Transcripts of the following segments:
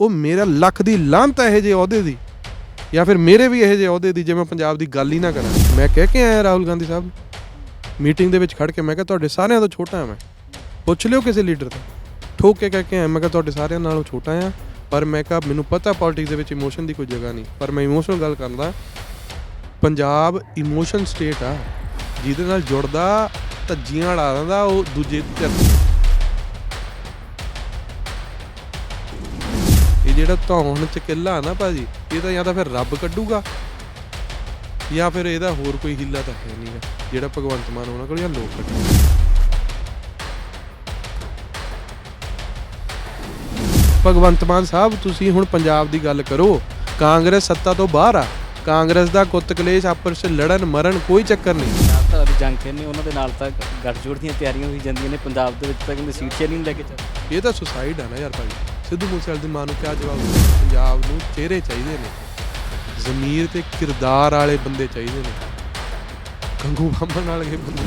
ਉਹ ਮੇਰਾ ਲੱਖ ਦੀ ਲਾਂਤ ਹੈ ਇਹ ਜੇ ਅਹੁਦੇ ਦੀ। ਜਾਂ ਫਿਰ ਮੇਰੇ ਵੀ ਇਹ ਜੇ ਅਹੁਦੇ ਦੀ ਜੇ ਮੈਂ ਪੰਜਾਬ ਦੀ ਗੱਲ ਹੀ ਨਾ ਕਰਾਂ। ਮੈਂ ਕਹਿ ਕੇ ਆਇਆ ਰਾਹੁਲ ਗਾਂਧੀ ਸਾਹਿਬ। ਮੀਟਿੰਗ ਦੇ ਵਿੱਚ ਖੜ ਕੇ ਮੈਂ ਕਿਹਾ, ਤੁਹਾਡੇ ਸਾਰਿਆਂ ਤੋਂ ਛੋਟਾ ਹਾਂ ਮੈਂ। ਪੁੱਛ ਲਿਓ ਕਿਸੇ ਲੀਡਰ ਤੋਂ। ਠੋਕ ਕੇ ਕਹਿ ਕੇ ਆਇਆ, ਮੈਂ ਕਿਹਾ, ਤੁਹਾਡੇ ਸਾਰਿਆਂ ਨਾਲੋਂ ਛੋਟਾ ਆ ਪਰ ਮੈਂ ਕਿਹਾ, ਮੈਨੂੰ ਪਤਾ ਪੋਲਿਟਿਕਸ ਦੇ ਵਿੱਚ ਇਮੋਸ਼ਨ ਦੀ ਕੋਈ ਜਗ੍ਹਾ ਨਹੀਂ। ਪਰ ਮੈਂ ਇਮੋਸ਼ਨਲ ਗੱਲ ਕਰਦਾ ਪੰਜਾਬ ਇਮੋਸ਼ਨ ਸਟੇਟ ਆ। ਜਿਹਦੇ ਨਾਲ ਜੁੜਦਾ, ਧੱਜੀਆਂ ਉਡਾ ਦਿੰਦਾ ਉਹ ਦੂਜੇ ਦੀ ਧਰਤੀ ਜਿਹੜਾ ਧੌਣ ਚ ਕਿੱਲਾ ਨਾ ਭਾਜੀ ਇਹ ਤਾਂ ਜਾਂ ਤਾਂ ਫਿਰ ਰੱਬ ਕੱਢੂਗਾ ਜਾਂ ਫਿਰ ਇਹਦਾ ਹੋਰ ਕੋਈ ਹਿੱਲਾ ਤਾਂ ਹੈ ਨਹੀਂਗਾ ਜਿਹੜਾ ਭਗਵੰਤ ਮਾਨ ਉਹਨਾਂ ਕੋਲ ਜਾਂ ਲੋਕ ਕੱਢਣਗੇ ਭਗਵੰਤ ਮਾਨ ਸਾਹਿਬ ਤੁਸੀਂ ਹੁਣ ਪੰਜਾਬ ਦੀ ਗੱਲ ਕਰੋ ਕਾਂਗਰਸ ਸੱਤਾ ਤੋਂ ਬਾਹਰ ਆ ਕਾਂਗਰਸ ਦਾ ਕੁੱਤ ਕਲੇਸ਼ ਆਪਸ ਵਿੱਚ ਲੜਨ ਮਰਨ ਕੋਈ ਚੱਕਰ ਨਹੀਂ। ਪੰਜਾਬ ਤਾਂ ਵੀ ਜੰਗ ਖੇਡਣੀ ਉਹਨਾਂ ਦੇ ਨਾਲ ਤਾਂ ਗੱਠਜੋੜ ਦੀਆਂ ਤਿਆਰੀਆਂ ਹੋਈ ਜਾਂਦੀਆਂ ਨੇ ਪੰਜਾਬ ਦੇ ਵਿੱਚ ਤਾਂ ਕਹਿੰਦੇ ਸੀਟ ਸ਼ੇਅਰਿੰਗ ਨੂੰ ਲੈ ਕੇ ਚੱਲ। ਇਹ ਤਾਂ ਸੁਸਾਈਡ ਆ ਨਾ ਯਾਰ ਭਾਈ ਸਿੱਧੂ ਮੂਸੇਵਾਲੇ ਦੀ ਮਾਂ ਨੂੰ ਕਿਆ ਜਵਾਬ ਦੇਣਾ ਪੰਜਾਬ ਨੂੰ ਚਿਹਰੇ ਚਾਹੀਦੇ ਨੇ। ਜ਼ਮੀਰ ਤੇ ਕਿਰਦਾਰ ਵਾਲੇ ਬੰਦੇ ਚਾਹੀਦੇ ਨੇ। ਕੰਗੂ ਬਾਮਣ ਵਾਲੇ ਬੰਦੇ।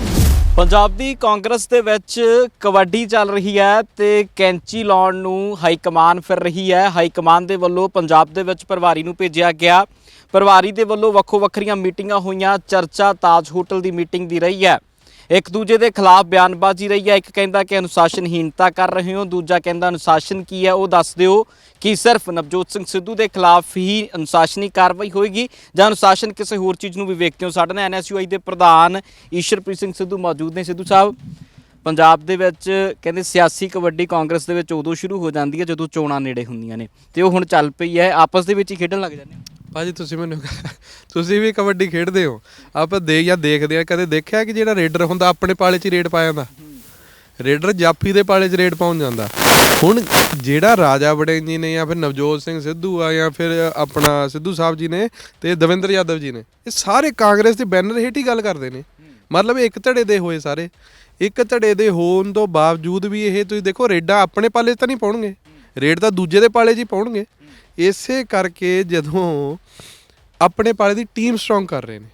ਪੰਜਾਬ ਦੀ ਕਾਂਗਰਸ ਦੇ ਵਿੱਚ ਕਬੱਡੀ ਚੱਲ ਰਹੀ ਹੈ ਤੇ ਕੈਂਚੀ ਲਾਉਣ ਨੂੰ ਹਾਈ ਕਮਾਨ ਫਿਰ ਰਹੀ ਹੈ। ਹਾਈ ਕਮਾਨ ਦੇ ਵੱਲੋਂ ਪੰਜਾਬ ਦੇ ਵਿੱਚ ਪ੍ਰਭਾਰੀ ਨੂੰ ਭੇਜਿਆ ਗਿਆ। ਪ੍ਰਭਾਰੀ ਦੇ ਵੱਲੋਂ ਵੱਖੋ ਵੱਖਰੀਆਂ ਮੀਟਿੰਗਾਂ ਹੋਈਆਂ। ਚਰਚਾ ਤਾਜ ਹੋਟਲ ਦੀ ਮੀਟਿੰਗ ਦੀ ਰਹੀ ਹੈ। ਇੱਕ ਦੂਜੇ ਦੇ ਖਿਲਾਫ ਬਿਆਨਬਾਜ਼ੀ ਰਹੀ ਹੈ। ਇੱਕ ਕਹਿੰਦਾ ਕਿ ਅਨੁਸ਼ਾਸਨਹੀਣਤਾ ਕਰ ਰਹੇ ਹੋ, ਦੂਜਾ ਕਹਿੰਦਾ ਅਨੁਸ਼ਾਸਨ ਕੀ ਹੈ, ਉਹ ਦੱਸ ਦਿਓ ਕਿ ਸਿਰਫ ਨਵਜੋਤ ਸਿੰਘ ਸਿੱਧੂ ਦੇ ਖਿਲਾਫ ਹੀ ਅਨੁਸ਼ਾਸਨੀ ਕਾਰਵਾਈ ਹੋਏਗੀ ਜਾਂ ਅਨੁਸ਼ਾਸਨ ਕਿਸੇ ਹੋਰ ਚੀਜ਼ ਨੂੰ ਵੀ ਵੇਖਦੇ ਹੋ। ਸਾਡੇ ਨਾਲ ਐਨਐਸਯੂਆਈ ਦੇ ਪ੍ਰਧਾਨ ਈਸ਼ਰਪ੍ਰੀਤ ਸਿੰਘ ਸਿੱਧੂ ਮੌਜੂਦ ਨੇ। ਸਿੱਧੂ ਸਾਹਿਬ, ਪੰਜਾਬ ਦੇ ਵਿੱਚ ਕਹਿੰਦੇ ਸਿਆਸੀ ਕਬੱਡੀ ਕਾਂਗਰਸ ਦੇ ਵਿੱਚ ਉਦੋਂ ਸ਼ੁਰੂ ਹੋ ਜਾਂਦੀ ਹੈ ਜਦੋਂ ਚੋਣਾਂ ਨੇੜੇ ਹੁੰਦੀਆਂ ਨੇ। ਤੇ ਉਹ ਹੁਣ ਚੱਲ ਪਈ ਹੈ। ਆਪਸ ਦੇ ਵਿੱਚ ਹੀ ਖੇਡਣ ਲੱਗ ਜਾਂਦੇ ਨੇ। ਭਾਜੀ, ਤੁਸੀਂ ਮੈਨੂੰ ਤੁਸੀਂ ਵੀ ਕਬੱਡੀ ਖੇਡਦੇ ਹੋ। ਆਪਾਂ ਦੇ ਜਾਂ ਦੇਖਦੇ ਆ, ਕਦੇ ਦੇਖਿਆ ਕਿ ਜਿਹੜਾ ਰੇਡਰ ਹੁੰਦਾ, ਆਪਣੇ ਪਾਲੇ 'ਚ ਹੀ ਰੇਡ ਪਾ ਜਾਂਦਾ? ਰੇਡਰ ਜਾਫੀ ਦੇ ਪਾਲੇ 'ਚ ਰੇਡ ਪਾਉਣ ਜਾਂਦਾ। ਹੁਣ ਜਿਹੜਾ ਰਾਜਾ ਵੜਿੰਗ ਜੀ ਨੇ ਜਾਂ ਫਿਰ ਨਵਜੋਤ ਸਿੰਘ ਸਿੱਧੂ ਆ ਜਾਂ ਫਿਰ ਆਪਣਾ ਸਿੱਧੂ ਸਾਹਿਬ ਜੀ ਨੇ ਤੇ ਦਵਿੰਦਰ ਯਾਦਵ ਜੀ ਨੇ, ਇਹ ਸਾਰੇ ਕਾਂਗਰਸ ਦੇ ਬੈਨਰ ਹੇਠ ਹੀ ਗੱਲ ਕਰਦੇ ਨੇ। ਮਤਲਬ ਇੱਕ ਧੜੇ ਦੇ ਹੋਏ ਸਾਰੇ। ਇੱਕ ਧੜੇ ਦੇ ਹੋਣ ਤੋਂ ਬਾਵਜੂਦ ਵੀ ਇਹ ਤੁਸੀਂ ਦੇਖੋ, ਰੇਡਾਂ ਆਪਣੇ ਪਾਲੇ 'ਚ ਤਾਂ ਨਹੀਂ ਪਾਉਣਗੇ। ਰੇਡ ਤਾਂ ਦੂਜੇ ਦੇ ਪਾਲੇ 'ਚ ਹੀ ਪਾਉਣਗੇ। ਇਸੇ ਕਰਕੇ ਜਦੋਂ ਆਪਣੇ ਪਾਲੇ ਦੀ ਟੀਮ ਸਟਰੋਂਗ ਕਰ ਰਹੇ ਨੇ,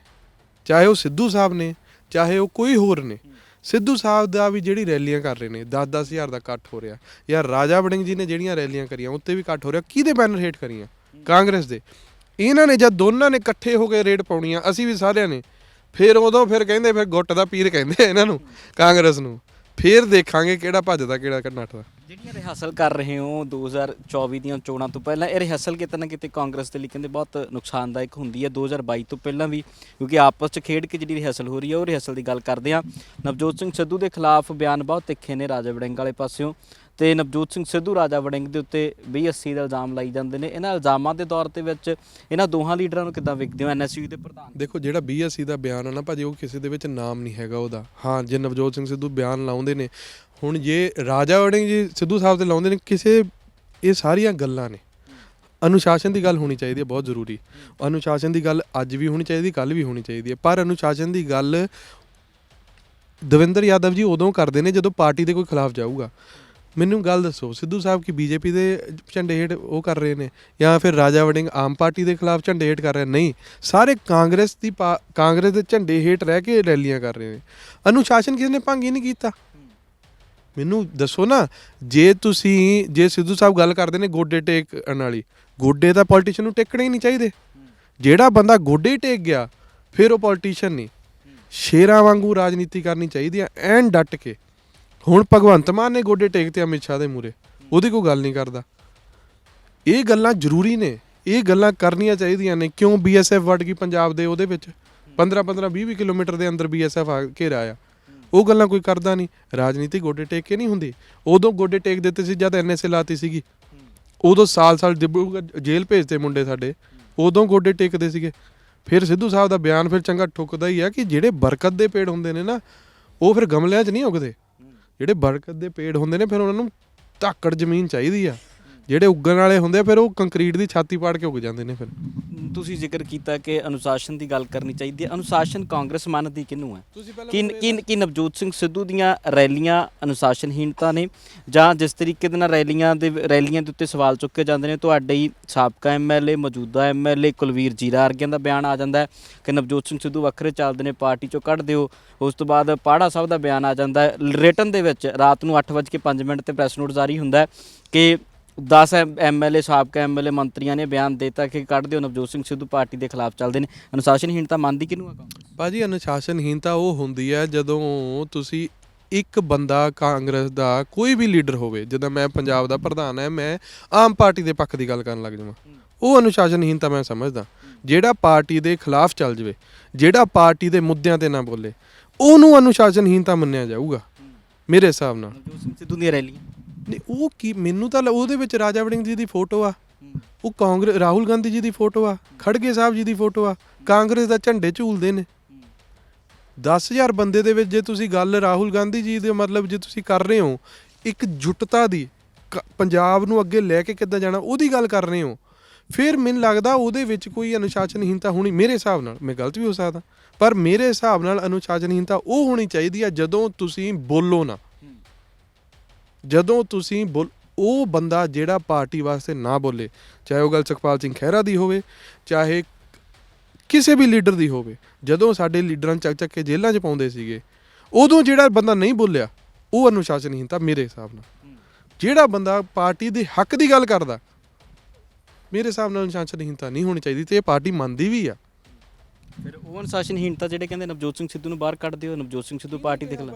ਚਾਹੇ ਉਹ ਸਿੱਧੂ ਸਾਹਿਬ ਨੇ, ਚਾਹੇ ਉਹ ਕੋਈ ਹੋਰ ਨੇ, ਸਿੱਧੂ ਸਾਹਿਬ ਦਾ ਵੀ ਜਿਹੜੀ ਰੈਲੀਆਂ ਕਰ ਰਹੇ ਨੇ 10-10 ਹਜ਼ਾਰ ਦਾ ਇਕੱਠ ਹੋ ਰਿਹਾ ਯਾਰ ਰਾਜਾ ਵੜਿੰਗ ਜੀ ਨੇ ਜਿਹੜੀਆਂ ਰੈਲੀਆਂ ਕਰੀਆਂ, ਉੱਤੇ ਵੀ ਇਕੱਠ ਹੋ ਰਿਹਾ, ਕਿਹਦੇ ਬੈਨਰ ਹੇਠ ਕਰੀਆਂ? ਕਾਂਗਰਸ ਦੇ। ਇਹਨਾਂ ਨੇ ਜਦ ਦੋਨਾਂ ਨੇ ਇਕੱਠੇ ਹੋ ਕੇ ਰੇਡ ਪਾਉਣੀਆਂ, ਅਸੀਂ ਵੀ ਸਾਰਿਆਂ ਨੇ, ਫਿਰ ਉਦੋਂ ਫਿਰ ਕਹਿੰਦੇ, ਫਿਰ ਗੁੱਟ ਦਾ ਪੀਰ ਕਹਿੰਦੇ ਇਹਨਾਂ ਨੂੰ, ਕਾਂਗਰਸ ਨੂੰ। ਫਿਰ ਦੇਖਾਂਗੇ ਕਿਹੜਾ ਭੱਜਦਾ, ਕਿਹੜਾ ਨੱਠਦਾ ਜਿਹੜੀਆਂ ਰਿਹਰਸਲ ਕਰ ਰਹੇ ਹੋ 2024 ਦੀਆਂ ਚੋਣਾਂ ਤੋਂ ਪਹਿਲਾਂ, ਇਹ ਰਿਹਰਸਲ ਕਿਤੇ ਨਾ ਕਿਤੇ ਕਾਂਗਰਸ ਦੇ ਲਈ ਕਹਿੰਦੇ ਬਹੁਤ ਨੁਕਸਾਨਦਾਇਕ ਹੁੰਦੀ ਹੈ। 2022 ਤੋਂ ਪਹਿਲਾਂ ਵੀ, ਕਿਉਂਕਿ ਆਪਸ 'ਚ ਖੇਡ ਕੇ ਜਿਹੜੀ ਰਿਹਰਸਲ ਹੋ ਰਹੀ ਹੈ, ਉਹ ਰਿਹਰਸਲ ਦੀ ਗੱਲ ਕਰਦੇ ਹਾਂ। ਨਵਜੋਤ ਸਿੰਘ ਸਿੱਧੂ ਦੇ ਖਿਲਾਫ ਬਿਆਨ ਬਹੁਤ ਤਿੱਖੇ ਨੇ ਰਾਜਾ ਵੜਿੰਗ ਵਾਲੇ ਪਾਸਿਓਂ। ਤੇ ਨਵਜੋਤ ਸਿੰਘ ਸਿੱਧੂ ਰਾਜਾ ਵੜਿੰਗ ਦੇ ਉੱਤੇ 2080 ਦਾ ਇਲਜ਼ਾਮ ਲਾਈ ਜਾਂਦੇ ਨੇ। ਇਹਨਾਂ ਇਲਜ਼ਾਮਾਂ ਦੇ ਦੌਰ ਤੇ ਵਿੱਚ ਇਹਨਾਂ ਦੋਹਾਂ ਲੀਡਰਾਂ ਨੂੰ ਕਿੱਦਾਂ ਵੇਖਦੇ ਹੋ? ਐਨਐਸਯੂ ਦੇ ਪ੍ਰਧਾਨ ਦੇਖੋ, ਜਿਹੜਾ ਬੀਐਸਸੀ ਦਾ ਬਿਆਨ ਆ ਨਾ ਭਾਜੀ, ਉਹ ਕਿਸੇ ਦੇ ਵਿੱਚ ਨਾਮ ਨਹੀਂ ਹੈਗਾ ਉਹਦਾ। ਹਾਂ, ਜੇ ਨਵਜੋਤ ਸਿੰਘ ਸਿੱਧੂ ਬਿਆਨ ਲਾਉਂਦੇ ਨੇ ਹੁਣ ਜੇ ਰਾਜਾ ਵੜਿੰਗ ਜੀ ਸਿੱਧੂ ਸਾਹਿਬ ਤੇ ਲਾਉਂਦੇ ਨੇ, ਕਿਸੇ ਇਹ ਸਾਰੀਆਂ ਗੱਲਾਂ ਨੇ। ਅਨੁਸ਼ਾਸਨ ਦੀ ਗੱਲ ਹੋਣੀ ਚਾਹੀਦੀ ਹੈ, ਬਹੁਤ ਜ਼ਰੂਰੀ। ਅਨੁਸ਼ਾਸਨ ਦੀ ਗੱਲ ਅੱਜ ਵੀ ਹੋਣੀ ਚਾਹੀਦੀ ਕੱਲ ਵੀ ਹੋਣੀ ਚਾਹੀਦੀ ਹੈ। ਪਰ ਅਨੁਸ਼ਾਸਨ ਦੀ ਗੱਲ ਦਵਿੰਦਰ ਯਾਦਵ ਜੀ ਉਦੋਂ ਕਰਦੇ ਨੇ ਜਦੋਂ ਪਾਰਟੀ ਦੇ ਕੋਈ ਖਿਲਾਫ ਜਾਊਗਾ। ਮੈਨੂੰ ਗੱਲ ਦੱਸੋ, ਸਿੱਧੂ ਸਾਹਿਬ ਕੀ ਬੀਜੇਪੀ ਦੇ ਝੰਡੇ ਹੇਠ ਉਹ ਕਰ ਰਹੇ ਨੇ ਜਾਂ ਫਿਰ ਰਾਜਾ ਵੜਿੰਗ ਆਮ ਪਾਰਟੀ ਦੇ ਖਿਲਾਫ ਝੰਡੇ ਹੇਠ ਕਰ ਰਹੇ ਨਹੀਂ, ਸਾਰੇ ਕਾਂਗਰਸ ਦੀ ਪਾ- ਕਾਂਗਰਸ ਦੇ ਝੰਡੇ ਹੇਠ ਰਹਿ ਕੇ ਰੈਲੀਆਂ ਕਰ ਰਹੇ ਨੇ। ਅਨੁਸ਼ਾਸਨ ਕਿਸ ਨੇ ਭੰਗ ਹੀ ਨਹੀਂ ਕੀਤਾ। ਮੈਨੂੰ ਦੱਸੋ ਨਾ, ਜੇ ਤੁਸੀਂ, ਜੇ ਸਿੱਧੂ ਸਾਹਿਬ ਗੱਲ ਕਰਦੇ ਨੇ ਗੋਡੇ ਟੇਕਣ ਵਾਲੀ, ਗੋਡੇ ਤਾਂ ਪੋਲੀਟੀਸ਼ੀਅਨ ਨੂੰ ਟੇਕਣੇ ਹੀ ਨਹੀਂ ਚਾਹੀਦੇ। ਜਿਹੜਾ ਬੰਦਾ ਗੋਡੇ ਹੀ ਟੇਕ ਗਿਆ, ਫਿਰ ਉਹ ਪੋਲੀਟੀਸ਼ੀਅਨ ਨਹੀਂ। ਸ਼ੇਰਾਂ ਵਾਂਗੂ ਰਾਜਨੀਤੀ ਕਰਨੀ ਚਾਹੀਦੀ ਹੈ ਐਨ ਡਟ ਕੇ। ਹੁਣ ਭਗਵੰਤ ਮਾਨ ਨੇ ਗੋਡੇ ਟੇਕਤੇ ਅਮਿਤ ਸ਼ਾਹ ਦੇ ਮੂਰੇ ਉਹਦੀ ਕੋਈ ਗੱਲ ਨਹੀਂ ਕਰਦਾ। ਇਹ ਗੱਲਾਂ ਜ਼ਰੂਰੀ ਨੇ, ਇਹ ਗੱਲਾਂ ਕਰਨੀਆਂ ਚਾਹੀਦੀਆਂ ਨੇ, ਕਿਉਂ ਬੀਐਸਐਫ ਵੜ ਗਈ ਪੰਜਾਬ ਦੇ ਉਹਦੇ ਵਿੱਚ? 15 15 20 20 ਕਿਲੋਮੀਟਰ ਦੇ ਅੰਦਰ ਬੀਐਸਐਫ ਆ ਘੇਰਾ ਆ ਉਹ ਗੱਲਾਂ ਕੋਈ ਕਰਦਾ ਨਹੀਂ। ਰਾਜਨੀਤੀ ਗੋਡੇ ਟੇਕ ਕੇ ਨਹੀਂ ਹੁੰਦੀ। ਉਦੋਂ ਗੋਡੇ ਟੇਕ ਦਿੱਤੇ ਸੀ, ਜਦ ਐਨਐਸਏ ਲਾਤੀ ਸੀਗੀ। ਉਦੋਂ ਸਾਲ ਸਾਲ ਡਿਬਰੂਗੜ੍ਹ ਜੇਲ੍ਹ ਭੇਜਦੇ ਮੁੰਡੇ ਸਾਡੇ। ਉਦੋਂ ਗੋਡੇ ਟੇਕਦੇ ਸੀਗੇ। ਫਿਰ ਸਿੱਧੂ ਸਾਹਿਬ ਦਾ ਬਿਆਨ ਫਿਰ ਚੰਗਾ ਠੁੱਕਦਾ ਹੀ ਆ ਕਿ ਜਿਹੜੇ ਬਰਕਤ ਦੇ ਪੇੜ ਹੁੰਦੇ ਨੇ ਨਾ, ਉਹ ਫਿਰ ਗਮਲਿਆਂ 'ਚ ਨਹੀਂ ਉਗਦੇ। ਜਿਹੜੇ ਬਰਕਤ ਦੇ ਪੇੜ ਹੁੰਦੇ ਨੇ, ਫਿਰ ਉਹਨਾਂ ਨੂੰ ਧਾਕੜ ਜ਼ਮੀਨ ਚਾਹੀਦੀ ਆ। ਜਿਹੜੇ ਉੱਗਣ ਵਾਲੇ ਹੁੰਦੇ ਆ, ਫਿਰ ਉਹ ਕੰਕਰੀਟ ਦੀ ਛਾਤੀ ਪਾੜ ਕੇ ਉੱਗ ਜਾਂਦੇ ਨੇ ਫਿਰ। ਤੁਸੀਂ ਜ਼ਿਕਰ ਕੀਤਾ ਕਿ ਅਨੁਸ਼ਾਸਨ ਦੀ ਗੱਲ ਕਰਨੀ ਚਾਹੀਦੀ ਹੈ। ਅਨੁਸ਼ਾਸਨ ਕਾਂਗਰਸ ਮੰਨਦੀ ਕਿਹਨੂੰ ਹੈ? ਤੁਸੀਂ ਕਿ ਕਿ ਕਿ ਨਵਜੋਤ ਸਿੰਘ ਸਿੱਧੂ ਦੀਆਂ ਰੈਲੀਆਂ ਅਨੁਸ਼ਾਸਨਹੀਨਤਾ ਨੇ? ਜਾਂ ਜਿਸ ਤਰੀਕੇ ਦੇ ਨਾਲ ਰੈਲੀਆਂ ਦੇ ਰੈਲੀਆਂ ਦੇ ਉੱਤੇ ਸਵਾਲ ਚੁੱਕੇ ਜਾਂਦੇ ਨੇ ਤੁਹਾਡੇ ਹੀ ਸਾਬਕਾ ਐਮਐਲਏ ਮੌਜੂਦਾ ਐਮਐਲਏ ਕੁਲਵੀਰ ਜੀਰਾ ਵਰਗਿਆਂ ਦਾ ਬਿਆਨ ਆ ਜਾਂਦਾ ਹੈ ਕਿ ਨਵਜੋਤ ਸਿੰਘ ਸਿੱਧੂ ਵੱਖਰੇ ਚੱਲਦੇ ਨੇ ਪਾਰਟੀ ਚੋਂ ਕੱਢ ਦਿਓ। ਉਸ ਤੋਂ ਬਾਅਦ ਪਾੜਾ ਸਾਹਿਬ ਦਾ ਬਿਆਨ ਆ ਜਾਂਦਾ ਹੈ। ਰਿਟਨ ਦੇ ਵਿੱਚ ਰਾਤ ਨੂੰ 8:05 ਮਿੰਟ ਤੇ ਪ੍ਰੈਸ ਨੋਟ ਜਾਰੀ ਹੁੰਦਾ ਹੈ ਕਿ 10 ਐਮਐਲਏ ਸਾਬਕਾ ਐਮਐਲਏ ਮੰਤਰੀਆਂ ਨੇ ਬਿਆਨ ਦਿੱਤਾ ਕਿ ਕੱਢ ਦਿਓ ਨਵਜੋਤ ਸਿੰਘ ਸਿੱਧੂ ਪਾਰਟੀ ਦੇ ਖਿਲਾਫ ਚੱਲਦੇ ਨੇ। ਅਨੁਸ਼ਾਸਨਹੀਨਤਾ ਮੰਨਦੀ ਕਿਹਨੂੰ ਆ ਕਾਂਗਰਸ? ਭਾਜੀ ਅਨੁਸ਼ਾਸਨਹੀਨਤਾ ਉਹ ਹੁੰਦੀ ਹੈ ਜਦੋਂ ਤੁਸੀਂ ਇੱਕ ਬੰਦਾ ਕਾਂਗਰਸ ਦਾ ਕੋਈ ਵੀ ਲੀਡਰ ਹੋਵੇ ਜਦੋਂ ਮੈਂ ਪੰਜਾਬ ਦਾ ਪ੍ਰਧਾਨ ਹੈ ਮੈਂ ਆਮ ਪਾਰਟੀ ਦੇ ਪੱਖ ਦੀ ਗੱਲ ਕਰਨ ਲੱਗ ਜਾਵਾਂ। ਉਹ ਅਨੁਸ਼ਾਸਨਹੀਨਤਾ ਮੈਂ ਸਮਝਦਾ। ਜਿਹੜਾ ਪਾਰਟੀ ਦੇ ਖਿਲਾਫ ਚੱਲ ਜਵੇ ਜਿਹੜਾ ਪਾਰਟੀ ਦੇ ਮੁੱਦਿਆਂ ਤੇ ਨਾ ਬੋਲੇ ਉਹਨੂੰ ਅਨੁਸ਼ਾਸਨਹੀਨਤਾ ਮੰਨਿਆ ਜਾਊਗਾ ਮੇਰੇ ਹਿਸਾਬ ਨਾਲ। ਨਵਜੋਤ ਸਿੰਘ ਸਿੱਧੂ ਦੀਆਂ ਰੈਲੀਆਂ। ਨਹੀਂ, ਉਹ ਕੀ, ਮੈਨੂੰ ਤਾਂ ਲ- ਉਹਦੇ ਵਿੱਚ ਰਾਜਾ ਵੜਿੰਗ ਜੀ ਦੀ ਫੋਟੋ ਆ। ਉਹ ਕਾਂਗਰਸ, ਰਾਹੁਲ ਗਾਂਧੀ ਜੀ ਦੀ ਫੋਟੋ ਆ, ਖੜਗੇ ਸਾਹਿਬ ਜੀ ਦੀ ਫੋਟੋ ਆ, ਕਾਂਗਰਸ ਦਾ ਝੰਡੇ ਝੂਲਦੇ ਨੇ। 10000 ਬੰਦੇ ਦੇ ਵਿੱਚ ਜੇ ਤੁਸੀਂ ਗੱਲ ਰਾਹੁਲ ਗਾਂਧੀ ਜੀ ਦੇ ਮਤਲਬ ਜੇ ਤੁਸੀਂ ਕਰ ਰਹੇ ਹੋ, ਇੱਕ ਜੁਟਤਾ ਦੀ, ਕ- ਪੰਜਾਬ ਨੂੰ ਅੱਗੇ ਲੈ ਕੇ ਕਿੱਦਾਂ ਜਾਣਾ, ਉਹਦੀ ਗੱਲ ਕਰ ਰਹੇ ਹੋ। ਫਿਰ ਮੈਨੂੰ ਲੱਗਦਾ ਉਹਦੇ ਵਿੱਚ ਕੋਈ ਅਨੁਸ਼ਾਸਨਹੀਨਤਾ ਹੋਣੀ, ਮੇਰੇ ਹਿਸਾਬ ਨਾਲ, ਮੈਂ ਗਲਤ ਵੀ ਹੋ ਸਕਦਾ, ਪਰ ਮੇਰੇ ਹਿਸਾਬ ਨਾਲ ਅਨੁਸ਼ਾਸਨਹੀਨਤਾ ਉਹ ਹੋਣੀ ਚਾਹੀਦੀ ਆ ਜਦੋਂ ਤੁਸੀਂ ਬੋਲੋ ਨਾ। ਜਦੋਂ ਤੁਸੀਂ ਬੋਲ, ਉਹ ਬੰਦਾ ਜਿਹੜਾ ਪਾਰਟੀ ਵਾਸਤੇ ਨਾ ਬੋਲੇ, ਚਾਹੇ ਉਹ ਗੱਲ ਸੁਖਪਾਲ ਸਿੰਘ ਖਹਿਰਾ ਦੀ ਹੋਵੇ, ਚਾਹੇ ਕਿਸੇ ਵੀ ਲੀਡਰ ਦੀ ਹੋਵੇ, ਜਦੋਂ ਸਾਡੇ ਲੀਡਰਾਂ ਚੱਕ ਚੱਕ ਕੇ ਜੇਲ੍ਹਾਂ 'ਚ ਪਾਉਂਦੇ ਸੀਗੇ, ਉਦੋਂ ਜਿਹੜਾ ਬੰਦਾ ਨਹੀਂ ਬੋਲਿਆ, ਉਹ ਅਨੁਸ਼ਾਸਨਹੀਨਤਾ ਮੇਰੇ ਹਿਸਾਬ ਨਾਲ। ਜਿਹੜਾ ਬੰਦਾ ਪਾਰਟੀ ਦੇ ਹੱਕ ਦੀ ਗੱਲ ਕਰਦਾ, ਮੇਰੇ ਹਿਸਾਬ ਨਾਲ ਅਨੁਸ਼ਾਸਨਹੀਨਤਾ ਨਹੀਂ ਹੋਣੀ ਚਾਹੀਦੀ ਤੇ ਇਹ ਪਾਰਟੀ ਮੰਨਦੀ ਵੀ ਆ। ਉਹ ਅਨੁਸ਼ਾਸਨਹੀਨਤਾ ਜਿਹੜੇ ਕਹਿੰਦੇ ਨਵਜੋਤ ਸਿੰਘ ਸਿੱਧੂ ਨੂੰ ਬਾਹਰ ਕੱਢ ਦਿਓ ਨਵਜੋਤ ਸਿੰਘ ਸਿੱਧੂ ਪਾਰਟੀ ਦੇ ਖਿਲਾਫ